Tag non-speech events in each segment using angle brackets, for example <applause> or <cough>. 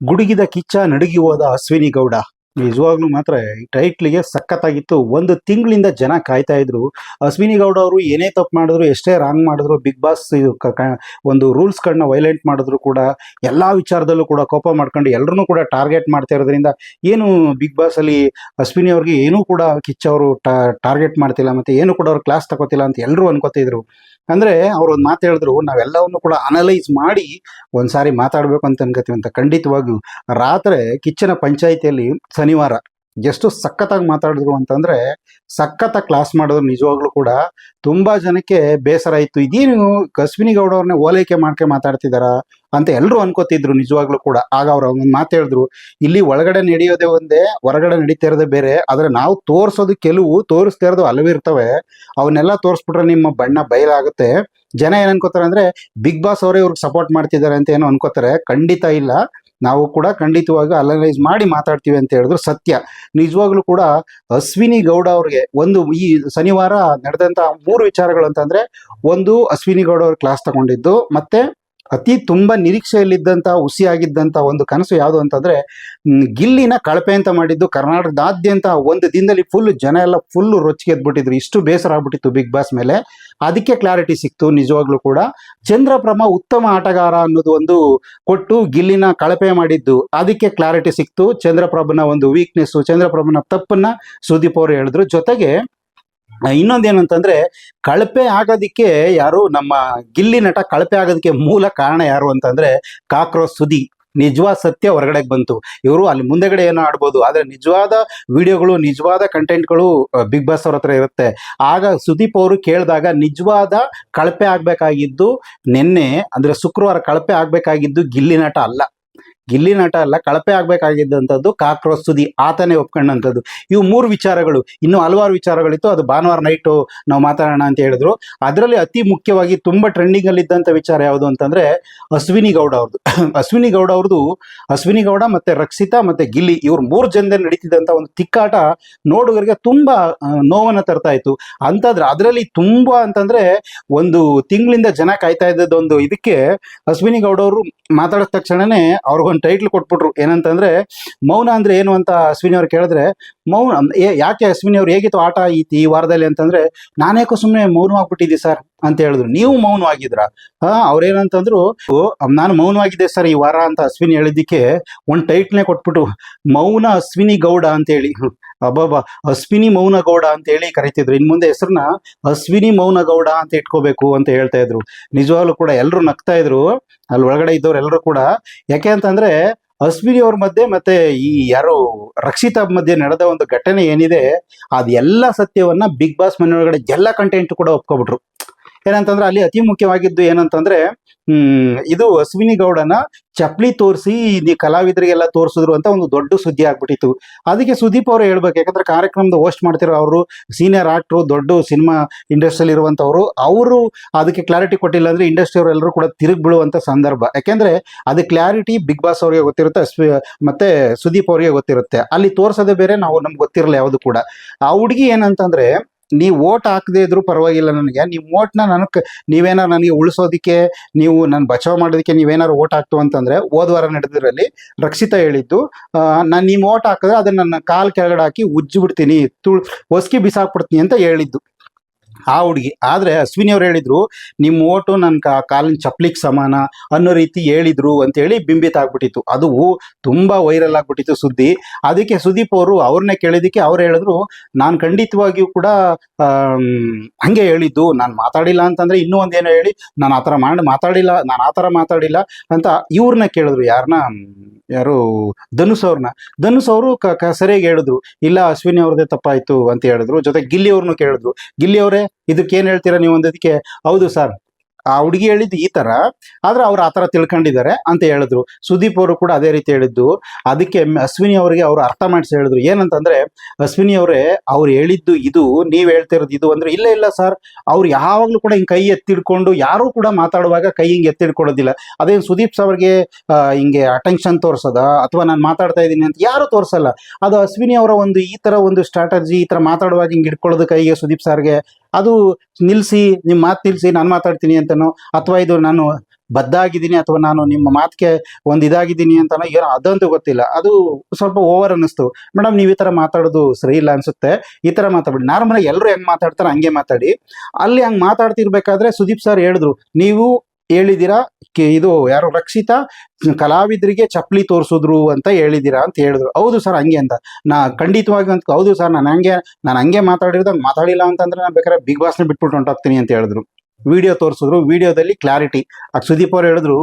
ಗುಡುಗಿದ ಕಿಚ್ಚ ನಡುಗಿ ಹೋದ ಅಶ್ವಿನಿ ಗೌಡ. ನಿಜವಾಗ್ಲೂ ಮಾತ್ರ ಈ ಟೈಟ್ಲಿಗೆ ಸಖತ್ತಾಗಿತ್ತು. ಒಂದು ತಿಂಗಳಿಂದ ಜನ ಕಾಯ್ತಾ ಇದ್ರು. ಅಶ್ವಿನಿ ಗೌಡ ಅವರು ಏನೇ ತಪ್ಪು ಮಾಡಿದ್ರು, ಎಷ್ಟೇ ರಾಂಗ್ ಮಾಡಿದ್ರು ಬಿಗ್ ಬಾಸ್ ಇದು ಒಂದು ರೂಲ್ಸ್ಗಳನ್ನ ವೈಲೆಂಟ್ ಮಾಡಿದ್ರು ಕೂಡ, ಎಲ್ಲ ವಿಚಾರದಲ್ಲೂ ಕೂಡ ಕೋಪ ಮಾಡ್ಕೊಂಡು ಎಲ್ಲರನ್ನೂ ಕೂಡ ಟಾರ್ಗೆಟ್ ಮಾಡ್ತಾ ಇರೋದ್ರಿಂದ ಏನು ಬಿಗ್ ಬಾಸ್ ಅಲ್ಲಿ ಅಶ್ವಿನಿ ಅವ್ರಿಗೆ ಏನೂ ಕೂಡ ಕಿಚ್ಚ ಅವರು ಟಾರ್ಗೆಟ್ ಮಾಡ್ತಿಲ್ಲ ಮತ್ತೆ ಏನು ಕೂಡ ಅವ್ರು ಕ್ಲಾಸ್ ತಗೋತಿಲ್ಲ ಅಂತ ಎಲ್ಲರೂ ಅನ್ಕೋತಿದ್ರು ಅಂದ್ರೆ ಅವ್ರು ಒಂದು ಮಾತು ಹೇಳಿದ್ರು, ನಾವೆಲ್ಲವನ್ನು ಕೂಡ ಅನಲೈಸ್ ಮಾಡಿ ಒಂದ್ಸಾರಿ ಮಾತಾಡ್ಬೇಕು ಅಂತ ಅನ್ಕೋತೀವಿ ಅಂತ. ಖಂಡಿತವಾಗಿಯೂ ರಾತ್ರಿ ಕಿಚ್ಚನ ಪಂಚಾಯಿತಿಯಲ್ಲಿ ಶನಿವಾರ. ಎಷ್ಟು ಸಖತ್ತಾಗಿ ಮಾತಾಡಿದ್ರು ಅಂತಂದ್ರೆ ಸಖತ್ತಾಗಿ ಕ್ಲಾಸ್ ಮಾಡಿದ್ರು ನಿಜವಾಗ್ಲೂ ಕೂಡ ತುಂಬಾ ಜನಕ್ಕೆ ಬೇಸರ ಇತ್ತು ಇದೇನು ಕಸ್ವಿನಿ ಗೌಡ ಅವ್ರನ್ನ ಓಲೈಕೆ ಮಾಡ್ಕೆ ಮಾತಾಡ್ತಿದಾರ ಅಂತ ಎಲ್ಲರೂ ಅನ್ಕೋತಿದ್ರು ನಿಜವಾಗ್ಲೂ ಕೂಡ. ಆಗ ಅವ್ರ ಒಂದು ಮಾತು ಹೇಳಿದ್ರು, ಇಲ್ಲಿ ಒಳಗಡೆ ನಡೆಯೋದೇ ಒಂದೇ, ಹೊರಗಡೆ ನಡೀತಾ ಇರೋದೇ ಬೇರೆ, ಆದ್ರೆ ನಾವು ತೋರಿಸೋದು ಕೆಲವು, ತೋರಿಸ್ತಾ ಇರೋದು ಇರ್ತವೆ. ಅವನ್ನೆಲ್ಲ ತೋರಿಸ್ಬಿಟ್ರೆ ನಿಮ್ಮ ಬಣ್ಣ ಬಯಲಾಗುತ್ತೆ ಜನ ಏನ್ ಅನ್ಕೋತಾರೆ ಅಂದ್ರೆ, ಬಿಗ್ ಬಾಸ್ ಅವರೇ ಇವ್ರಿಗೆ ಸಪೋರ್ಟ್ ಮಾಡ್ತಿದ್ದಾರೆ ಅಂತ ಏನೋ ಅನ್ಕೋತಾರೆ. ಖಂಡಿತ ಇಲ್ಲ. ನಾವು ಕೂಡ ಖಂಡಿತವಾಗಿ ಅನಲೈಸ್ ಮಾಡಿ ಮಾತಾಡ್ತೀವಿ ಅಂತ ಹೇಳಿದ್ರು ಸತ್ಯ. ನಿಜವಾಗ್ಲೂ ಕೂಡ ಅಶ್ವಿನಿ ಗೌಡ ಅವ್ರಿಗೆ ಒಂದು ಈ ಶನಿವಾರ ನಡೆದಂತ ಮೂರು ವಿಚಾರಗಳು ಅಂತಂದ್ರೆ, ಒಂದು ಅಶ್ವಿನಿ ಗೌಡ ಅವ್ರ ಕ್ಲಾಸ್ ತಗೊಂಡಿದ್ದು, ಮತ್ತೆ ಅತಿ ತುಂಬ ನಿರೀಕ್ಷೆಯಲ್ಲಿದ್ದಂತ ಹುಸಿಯಾಗಿದ್ದಂತ ಒಂದು ಕನಸು ಯಾವುದು ಅಂತಂದ್ರೆ ಗಿಲ್ಲಿನ ಕಳಪೆ ಅಂತ ಮಾಡಿದ್ದು ಕರ್ನಾಟಕದಾದ್ಯಂತ ಒಂದು ದಿನದಲ್ಲಿ ಫುಲ್ ಜನ ಎಲ್ಲ ಫುಲ್ ರೊಚ್ಚಿಗೆ ಎದ್ಬಿಟ್ಟಿದ್ರು. ಇಷ್ಟು ಬೇಸರ ಆಗ್ಬಿಟ್ಟಿತ್ತು ಬಿಗ್ ಬಾಸ್ ಮೇಲೆ. ಅದಕ್ಕೆ ಕ್ಲಾರಿಟಿ ಸಿಕ್ತು, ನಿಜವಾಗ್ಲೂ ಕೂಡ. ಚಂದ್ರಪ್ರಭ ಉತ್ತಮ ಆಟಗಾರ ಅನ್ನೋದು ಒಂದು ಕೊಟ್ಟು ಗಿಲ್ಲಿನ ಕಳಪೆ ಮಾಡಿದ್ದು. ಅದಕ್ಕೆ ಕ್ಲಾರಿಟಿ ಸಿಕ್ತು. ಚಂದ್ರಪ್ರಭನ ಒಂದು ವೀಕ್ನೆಸ್ ಚಂದ್ರಪ್ರಭನ ತಪ್ಪನ್ನ ಸುದೀಪ್ ಅವರು ಹೇಳಿದ್ರು. ಜೊತೆಗೆ ಇನ್ನೊಂದೇನಂತಂದ್ರೆ ಕಳಪೆ ಆಗೋದಿಕ್ಕೆ ಯಾರು ನಮ್ಮ ಗಿಲ್ಲಿ ನಟ ಕಳಪೆ ಆಗೋದಕ್ಕೆ ಮೂಲ ಕಾರಣ ಯಾರು ಅಂತಂದ್ರೆ ಕಾಕ್ರೋಚ್ ಸುದಿ. ನಿಜವಾದ ಸತ್ಯ ಹೊರಗಡೆ ಬಂತು. ಇವರು ಅಲ್ಲಿ ಮುಂದೆಗಡೆ ಏನೋ ಆಡ್ಬೋದು. ಆದ್ರೆ ನಿಜವಾದ ವಿಡಿಯೋಗಳು, ನಿಜವಾದ ಕಂಟೆಂಟ್ಗಳು ಬಿಗ್ ಬಾಸ್ ಅವ್ರ ಹತ್ರ ಇರುತ್ತೆ. ಆಗ ಸುದೀಪ್ ಅವರು ಕೇಳಿದಾಗ ನಿಜವಾದ ಕಳಪೆ ಆಗ್ಬೇಕಾಗಿದ್ದು ನಿನ್ನೆ, ಅಂದ್ರೆ ಶುಕ್ರವಾರ ಕಳಪೆ ಆಗ್ಬೇಕಾಗಿದ್ದು ಗಿಲ್ಲಿ ನಟ ಅಲ್ಲ. ಗಿಲ್ಲಿ ನಟ ಅಲ್ಲ, ಕಳಪೆ ಆಗ್ಬೇಕಾಗಿದ್ದಂಥದ್ದು ಕಾಕ್ರೋಸ್ ಸುದಿ ಆತನೇ ಒಪ್ಕೊಂಡಂಥದ್ದು. ಇವು ಮೂರು ವಿಚಾರಗಳು, ಇನ್ನು ಹಲವಾರು ವಿಚಾರಗಳಿತ್ತು. ಅದು ಭಾನುವಾರ ನೈಟು ನಾವು ಮಾತಾಡೋಣ ಅಂತ ಹೇಳಿದ್ರು. ಅದರಲ್ಲಿ ಅತಿ ಮುಖ್ಯವಾಗಿ ತುಂಬಾ ಟ್ರೆಂಡಿಂಗ್ ಅಲ್ಲಿ ಇದ್ದಂಥ ವಿಚಾರ ಯಾವುದು ಅಂತಂದ್ರೆ ಅಶ್ವಿನಿ ಗೌಡ ಅವ್ರದ್ದು. <coughs> ಅಶ್ವಿನಿ ಗೌಡ ಅವ್ರದ್ದು, ಅಶ್ವಿನಿ ಗೌಡ ಮತ್ತೆ ರಕ್ಷಿತಾ ಮತ್ತೆ ಗಿಲ್ಲಿ ಇವ್ರ ಮೂರು ಜನದಲ್ಲಿ ನಡೀತಿದ್ದಂಥ ಒಂದು ತಿಕ್ಕಾಟ ನೋಡುಗರಿಗೆ ತುಂಬಾ ನೋವನ್ನ ತರ್ತಾ ಇತ್ತು. ಅಂತಂದ್ರೆ ಅದರಲ್ಲಿ ತುಂಬಾ ಅಂತಂದ್ರೆ ಒಂದು ತಿಂಗಳಿಂದ ಜನ ಕಾಯ್ತಾ ಇದ್ದದ್ದು ಒಂದು ಇದಕ್ಕೆ ಅಶ್ವಿನಿ ಗೌಡ ಅವರು ಮಾತಾಡಿದ ತಕ್ಷಣನೇ ಅವ್ರಿಗೊಂದು ಟೈಟ್ಲ್ ಕೊಟ್ಬಿಟ್ರು. ಏನಂತಂದ್ರೆ ಮೌನ ಅಂದ್ರೆ ಏನು ಅಂತ ಅಶ್ವಿನಿ ಅವ್ರು ಕೇಳಿದ್ರೆ ಮೌನ ಯಾಕೆ ಅಶ್ವಿನಿ ಅವ್ರು ಹೇಗಿತ್ತು ಆಟ ಐತಿ ಈ ವಾರದಲ್ಲಿ ಅಂತಂದ್ರೆ ನಾನೇಕೋ ಸುಮ್ಮನೆ ಮೌನವಾಗ್ಬಿಟ್ಟಿದ್ದೆ ಸರ್ ಅಂತ ಹೇಳಿದ್ರು. ನೀವು ಮೌನವಾಗಿದ್ರ? ಹಾ ಅವ್ರೇನಂತಂದ್ರು "ಓ, ನಾನು ಮೌನವಾಗಿದ್ದೆ ಸರ್ ಈ ವಾರ ಅಂತ ಅಶ್ವಿನಿ ಹೇಳಿದ್ದಕ್ಕೆ ಒಂದು ಟೈಟ್ಲ್ನೇ ಕೊಟ್ಬಿಟ್ಟು ಮೌನ ಅಶ್ವಿನಿ ಗೌಡ ಅಂತೇಳಿ. ಅಬ್ಬಬ್ಬಾ, ಅಶ್ವಿನಿ ಮೌನಗೌಡ ಅಂತ ಹೇಳಿ ಕರಿತಿದ್ರು. ಇನ್ ಮುಂದೆ ಹೆಸರನ್ನ ಅಶ್ವಿನಿ ಮೌನಗೌಡ ಅಂತ ಇಟ್ಕೋಬೇಕು ಅಂತ ಹೇಳ್ತಾ ಇದ್ರು. ನಿಜವಾಗ್ಲೂ ಕೂಡ ಎಲ್ಲರೂ ನಗ್ತಾ ಇದ್ರು. ಅಲ್ಲಿ ಒಳಗಡೆ ಇದ್ದವ್ರು ಎಲ್ಲರೂ ಕೂಡ. ಯಾಕೆ ಅಂತಂದ್ರೆ ಅಶ್ವಿನಿ ಅವ್ರ ಮಧ್ಯೆ ಮತ್ತೆ ಈ ಯಾರು ರಕ್ಷಿತಾ ಮಧ್ಯೆ ನಡೆದ ಒಂದು ಘಟನೆ ಏನಿದೆ ಅದೆಲ್ಲ ಸತ್ಯವನ್ನ ಬಿಗ್ ಬಾಸ್ ಮನೆ ಒಳಗಡೆ ಎಲ್ಲ ಕಂಟೆಂಟ್ ಕೂಡ ಒಪ್ಕೊಬಿಟ್ರು. ಏನಂತಂದ್ರೆ ಅಲ್ಲಿ ಅತಿ ಮುಖ್ಯವಾಗಿದ್ದು ಏನಂತಂದ್ರೆ, ಹ್ಮ್, ಇದು ಅಶ್ವಿನಿ ಗೌಡನ ಚಪ್ಪಲಿ ತೋರಿಸಿ ಈ ಕಲಾವಿದರಿಗೆಲ್ಲ ತೋರಿಸಿದ್ರು ಅಂತ ಒಂದು ದೊಡ್ಡ ಸುದ್ದಿ ಆಗ್ಬಿಟ್ಟಿತ್ತು. ಅದಕ್ಕೆ ಸುದೀಪ್ ಅವರು ಹೇಳ್ಬೇಕು, ಯಾಕಂದ್ರೆ ಕಾರ್ಯಕ್ರಮದ ಹೋಸ್ಟ್ ಮಾಡ್ತಿರೋ ಅವರು ಸೀನಿಯರ್ ಆಕ್ಟ್ರು ದೊಡ್ಡ ಸಿನಿಮಾ ಇಂಡಸ್ಟ್ರಿಯಲ್ಲಿ ಇರುವಂತವ್ರು, ಅವರು ಅದಕ್ಕೆ ಕ್ಲಾರಿಟಿ ಕೊಟ್ಟಿಲ್ಲ ಅಂದ್ರೆ ಇಂಡಸ್ಟ್ರಿ ಅವರೆಲ್ಲರೂ ಕೂಡ ತಿರುಗಿ ಬೀಳುವಂತ ಸಂದರ್ಭ. ಯಾಕೆಂದ್ರೆ ಅದು ಕ್ಲಾರಿಟಿ ಬಿಗ್ ಬಾಸ್ ಅವರಿಗೆ ಗೊತ್ತಿರುತ್ತೆ, ಅಶ್ವಿ, ಮತ್ತೆ ಸುದೀಪ್ ಅವರಿಗೆ ಗೊತ್ತಿರುತ್ತೆ. ಅಲ್ಲಿ ತೋರಿಸೋದೇ ಬೇರೆ, ನಾವು ನಮ್ಗೆ ಗೊತ್ತಿರಲ್ಲ ಯಾವುದು ಕೂಡ. ಆ ಹುಡುಗಿ ಏನಂತಂದ್ರೆ ನೀವು ಓಟ್ ಹಾಕದೇ ಇದ್ರು ಪರವಾಗಿಲ್ಲ ನನಗೆ. ನೀವು ಓಟ್ನ ನನಗೆ ನೀವೇನಾರು ನನಗೆ ಉಳಿಸೋದಕ್ಕೆ, ನೀವು ನನ್ನ ಬಚಾವ್ ಮಾಡೋದಕ್ಕೆ ನೀವೇನಾರು ಓಟ್ ಹಾಕ್ತು ಅಂತಂದ್ರೆ ಹೋದ ವಾರ ನಡೆದಿರಲ್ಲಿ ರಕ್ಷಿತಾ ಹೇಳಿದ್ದು ನಾನು ನಿಮ್ಮ ಓಟ್ ಹಾಕಿದ್ರೆ ಅದನ್ನ ನನ್ನ ಕಾಲ್ ಕೆಳಗಡೆ ಹಾಕಿ ಉಜ್ಜಿ ಬಿಡ್ತೀನಿ, ತುಳ್, ಹೊಸ್ಕಿ ಬಿಸಾಕ್ಬಿಡ್ತೀನಿ ಅಂತ ಹೇಳಿದ್ದು. ಆ ಹುಡುಗಿ. ಆದ್ರೆ ಅಶ್ವಿನಿ ಅವ್ರು ಹೇಳಿದ್ರು ನಿಮ್ಮ ಓಟು ನನ್ನ ಕಾಲಿನ ಚಪ್ಲಿಗೆ ಸಮಾನ ಅನ್ನೋ ರೀತಿ ಹೇಳಿದ್ರು ಅಂತೇಳಿ ಬಿಂಬಿತ ಆಗ್ಬಿಟ್ಟಿತ್ತು. ಅದು ತುಂಬಾ ವೈರಲ್ ಆಗ್ಬಿಟ್ಟಿತ್ತು ಸುದ್ದಿ. ಅದಕ್ಕೆ ಸುದೀಪ್ ಅವರು ಅವ್ರನ್ನೇ ಕೇಳಿದಕ್ಕೆ ಅವ್ರು ಹೇಳಿದ್ರು, ನಾನು ಖಂಡಿತವಾಗಿಯೂ ಕೂಡ ಹಂಗೆ ಹೇಳಿದ್ದು. ನಾನು ಮಾತಾಡಿಲ್ಲ ಅಂತಂದ್ರೆ ಇನ್ನೂ ಒಂದೇನೋ ಹೇಳಿ, ನಾನು ಆ ಥರ ಮಾಡಿ, ಮಾತಾಡಿಲ್ಲ, ನಾನು ಆ ಥರ ಮಾತಾಡಿಲ್ಲ ಅಂತ ಇವ್ರನ್ನ ಕೇಳಿದ್ರು. ಯಾರನ್ನ ಯಾರು ಧನುಸ್ ಅವ್ರನ್ನ. ಧನುಸ್ ಅವರು ಸರಿಯಾಗಿ ಹೇಳಿದ್ರು. ಇಲ್ಲ, ಅಶ್ವಿನಿ ಅವ್ರದೇ ತಪ್ಪಾಯ್ತು ಅಂತ ಹೇಳಿದ್ರು. ಜೊತೆ ಗಿಲ್ಲಿ ಅವ್ರನ್ನೂ ಕೇಳಿದ್ರು. ಗಿಲ್ಲಿ ಅವರೇ ಇದಕ್ಕೆ ಏನ್ ಹೇಳ್ತೀರಾ ನೀವು ಅಂದದಕ್ಕೆ ಹೌದು ಸರ್. ಆ ಹುಡುಗಿ ಹೇಳಿದ್ದು ಈ ತರ ಆದ್ರೆ ಅವ್ರು ಆ ತರ ತಿಳ್ಕೊಂಡಿದ್ದಾರೆ ಅಂತ ಹೇಳಿದ್ರು. ಸುದೀಪ್ ಅವರು ಕೂಡ ಅದೇ ರೀತಿ ಹೇಳಿದ್ದು. ಅದಕ್ಕೆ ಅಶ್ವಿನಿ ಅವರಿಗೆ ಅವರು ಅರ್ಥ ಮಾಡಿಸಿ ಹೇಳಿದ್ರು. ಏನಂತಂದ್ರೆ ಅಶ್ವಿನಿ ಅವರೇ ಅವ್ರು ಹೇಳಿದ್ದು ಇದು ನೀವ್ ಹೇಳ್ತಿರೋದು ಇದು ಅಂದ್ರೆ ಇಲ್ಲ ಇಲ್ಲ ಸರ್. ಅವ್ರು ಯಾವಾಗ್ಲೂ ಕೂಡ ಹಿಂಗೆ ಕೈ ಎತ್ತಿಡ್ಕೊಂಡು ಯಾರು ಕೂಡ ಮಾತಾಡುವಾಗ ಕೈ ಹಿಂಗೆ ಎತ್ತಿಡ್ಕೊಳ್ಳೋದಿಲ್ಲ. ಅದೇನು ಸುದೀಪ್ ಅವ್ರಿಗೆ ಆ, ಹಿಂಗೆ ಅಟೆನ್ಷನ್ ತೋರ್ಸೋದ? ಅಥವಾ ನಾನು ಮಾತಾಡ್ತಾ ಇದ್ದೀನಿ ಅಂತ ಯಾರು ತೋರ್ಸಲ್ಲ. ಅದು ಅಶ್ವಿನಿ ಅವರ ಒಂದು ಈ ತರ ಒಂದು ಸ್ಟ್ರಾಟಜಿ ಈ ತರ ಮಾತಾಡುವಾಗ ಹಿಂಗೆ ಇಟ್ಕೊಳ್ಳೋದು ಕೈಗೆ ಸುದೀಪ್ ಸರ್ಗೆ ಅದು ನಿಲ್ಸಿ, ನಿಮ್ ಮಾತು ನಿಲ್ಸಿ, ನಾನು ಮಾತಾಡ್ತೀನಿ ಅಂತನೋ, ಅಥವಾ ಇದು ನಾನು ಬದ್ದಾಗಿದ್ದೀನಿ ಅಥವಾ ನಾನು ನಿಮ್ಮ ಮಾತಿಗೆ ಒಂದು ಇದಾಗಿದ್ದೀನಿ ಅಂತ ಏನೋ ಅದಂತೂ ಗೊತ್ತಿಲ್ಲ. ಅದು ಸ್ವಲ್ಪ ಓವರ್ ಅನ್ನಿಸ್ತು. ಮೇಡಮ್, ನೀವು ಈ ತರ ಮಾತಾಡೋದು ಸರಿ ಇಲ್ಲ ಅನ್ಸುತ್ತೆ. ಈ ತರ ಮಾತಾಡ್ಬಿಡಿ. ನಾರ್ಮಲ್ ಎಲ್ಲರೂ ಹೆಂಗ್ ಮಾತಾಡ್ತಾರೆ ಹಂಗೆ ಮಾತಾಡಿ. ಅಲ್ಲಿ ಹಂಗೆ ಮಾತಾಡ್ತಿರ್ಬೇಕಾದ್ರೆ ಸುದೀಪ್ ಸರ್ ಹೇಳಿದ್ರು, ನೀವು ಹೇಳಿದ್ದೀರಾ? ಇದು ಯಾರು ರಕ್ಷಿತಾ ಕಲಾವಿದರಿಗೆ ಚಪ್ಪಲಿ ತೋರಿಸಿದ್ರು ಅಂತ ಹೇಳಿದ್ದೀರಾ ಅಂತ ಹೇಳಿದ್ರು. ಹೌದು ಸರ್, ಹಂಗೆ ಅಂತ. ನಾ ಖಂಡಿತವಾಗಿ ಅಂತ ಹೌದು ಸರ್, ನಾನು ಹಂಗೆ ನಾನು ಹಂಗೆ ಮಾತಾಡಿರೋದು ಮಾತಾಡಿಲ್ಲ ಅಂತಂದ್ರೆ ನಾನು ಬೇಕಾದ್ರೆ ಬಿಗ್ ಬಾಸ್ನ ಬಿಟ್ಬಿಟ್ಟು ಹೊಂಟೋಗ್ತೀನಿ ಅಂತ ಹೇಳಿದ್ರು. ವಿಡಿಯೋ ತೋರಿಸಿದ್ರು, ವಿಡಿಯೋದಲ್ಲಿ ಕ್ಲಾರಿಟಿ. ಆ ಸುದೀಪ್ ಅವ್ರು ಹೇಳಿದ್ರು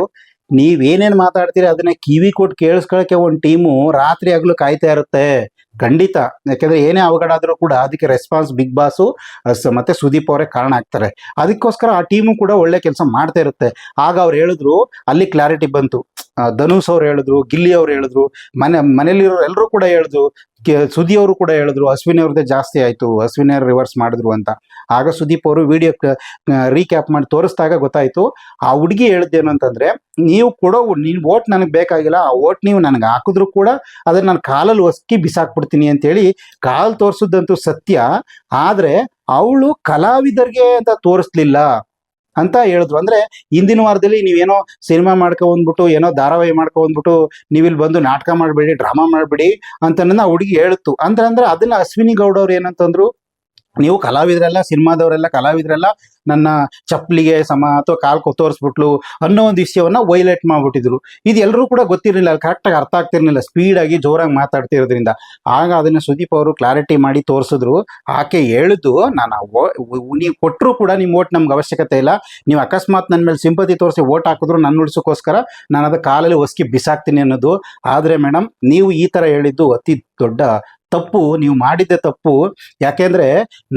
ನೀವೇನೇನು ಮಾತಾಡ್ತೀರಿ, ಅದನ್ನ ಕಿವಿ ಕೊಟ್ಟು ಕೇಳಿಸ್ಕೊಳಕ್ಕೆ ಒಂದು ಟೀಮು ರಾತ್ರಿ ಆಗಲೂ ಕಾಯ್ತಾ ಇರುತ್ತೆ. ಖಂಡಿತ. ಯಾಕಂದ್ರೆ ಏನೇ ಅವಘಡ ಆದ್ರೂ ಕೂಡ ಅದಕ್ಕೆ ರೆಸ್ಪಾನ್ಸ್ ಬಿಗ್ ಬಾಸು ಮತ್ತೆ ಸುದೀಪ್ ಅವರೇ ಕಾರಣ ಆಗ್ತಾರೆ. ಅದಕ್ಕೋಸ್ಕರ ಆ ಟೀಮು ಕೂಡ ಒಳ್ಳೆ ಕೆಲಸ ಮಾಡ್ತಾ ಇರುತ್ತೆ. ಆಗ ಅವ್ರು ಹೇಳಿದ್ರು, ಅಲ್ಲಿ ಕ್ಲಾರಿಟಿ ಬಂತು. ಧನುಷ್ ಅವ್ರು ಹೇಳಿದ್ರು, ಗಿಲ್ಲಿ ಅವ್ರು ಹೇಳಿದ್ರು, ಮನೆ ಮನೇಲಿರೋ ಎಲ್ಲರೂ ಕೂಡ ಹೇಳಿದ್ರು ಸುದೀಪ್ ಸುದಿ ಅವರು ಕೂಡ ಹೇಳಿದ್ರು, ಅಶ್ವಿನಿ ಅವ್ರದ್ದೇ ಜಾಸ್ತಿ ಆಯ್ತು, ಅಶ್ವಿನಿ ಅವ್ರು ರಿವರ್ಸ್ ಮಾಡಿದ್ರು ಅಂತ. ಆಗ ಸುದೀಪ್ ಅವರು ವಿಡಿಯೋ ರೀಕ್ಯಾಪ್ ಮಾಡಿ ತೋರಿಸಿದಾಗ ಗೊತ್ತಾಯ್ತು, ಆ ಹುಡುಗಿ ಹೇಳಿದ್ದೇನು ಅಂತಂದ್ರೆ, ನೀವು ಕೊಡೋ ನೀನು ಓಟ್ ನನಗೆ ಬೇಕಾಗಿಲ್ಲ, ಆ ಓಟ್ ನೀವು ನನಗೆ ಹಾಕಿದ್ರು ಕೂಡ ಅದನ್ನ ನಾನು ಕಾಲಲ್ಲಿ ಒಸ್ಕಿ ಬಿಸಾಕ್ಬಿಡ್ತೀನಿ ಅಂತೇಳಿ ಕಾಲು ತೋರಿಸಿದಂತೂ ಸತ್ಯ, ಆದರೆ ಅವಳು ಕಲಾವಿದರಿಗೆ ಅಂತ ತೋರಿಸ್ಲಿಲ್ಲ. ಅಂತ ಹೇಳಿದ್ರು. ಅಂದ್ರೆ ಹಿಂದಿನ ವಾರದಲ್ಲಿ ನೀವೇನೋ ಸಿನಿಮಾ ಮಾಡ್ಕೊ ಬಂದ್ಬಿಟ್ಟು, ಏನೋ ಧಾರಾವಾಹಿ ಮಾಡ್ಕೊ ಬಂದ್ಬಿಟ್ಟು, ನೀವಿಲ್ಲಿ ಬಂದು ನಾಟಕ ಮಾಡಬೇಡಿ, ಡ್ರಾಮಾ ಮಾಡಬೇಡಿ ಅಂತ ನನ್ನ ಹುಡುಗಿ ಹೇಳ್ತು. ಅಂದ್ರೆ ಅಂದ್ರೆ ಅದನ್ನ ಅಶ್ವಿನಿ ಗೌಡ ಅವ್ರು ಏನಂತಂದ್ರು ನೀವು ಕಲಾವಿದರೆಲ್ಲ, ಸಿನಿಮಾದವರೆಲ್ಲ, ಕಲಾವಿದರೆಲ್ಲ ನನ್ನ ಚಪ್ಪಲಿಗೆ ಸಮ ಅಥವಾ ಕಾಲ್ ತೋರಿಸ್ಬಿಟ್ಲು ಅನ್ನೋ ಒಂದು ವಿಷಯವನ್ನ ವೈಲೇಟ್ ಮಾಡ್ಬಿಟ್ಟಿದ್ರು. ಇದು ಎಲ್ಲರೂ ಕೂಡ ಗೊತ್ತಿರಲಿಲ್ಲ ಕರೆಕ್ಟಾಗಿ ಅರ್ಥ ಆಗ್ತಿರ್ಲಿಲ್ಲ ಸ್ಪೀಡಾಗಿ ಜೋರಾಗಿ ಮಾತಾಡ್ತಿರೋದ್ರಿಂದ ಆಗ ಅದನ್ನ ಸುದೀಪ್ ಅವರು ಕ್ಲಾರಿಟಿ ಮಾಡಿ ತೋರಿಸಿದ್ರು. ಆಕೆ ಹೇಳಿದ್ದು ನಾನು ನೀವು ಕೊಟ್ಟರು ಕೂಡ ನಿಮ್ಮ ಓಟ್ ನಮ್ಗೆ ಅವಶ್ಯಕತೆ ಇಲ್ಲ. ನೀವು ಅಕಸ್ಮಾತ್ ನನ್ನ ಮೇಲೆ ಸಿಂಪತಿ ತೋರಿಸಿ ಓಟ್ ಹಾಕಿದ್ರು ನನ್ನ ಉಳಿಸೋಕ್ಕೋಸ್ಕರ ನಾನು ಅದು ಕಾಲಲ್ಲಿ ಒಸ್ಕಿ ಬಿಸಾಕ್ತೀನಿ ಅನ್ನೋದು. ಆದರೆ ಮೇಡಮ್ ನೀವು ಈ ಥರ ಹೇಳಿದ್ದು ಅತಿ ದೊಡ್ಡ ತಪ್ಪು, ನೀವು ಮಾಡಿದ್ದೆ ತಪ್ಪು. ಯಾಕೆಂದ್ರೆ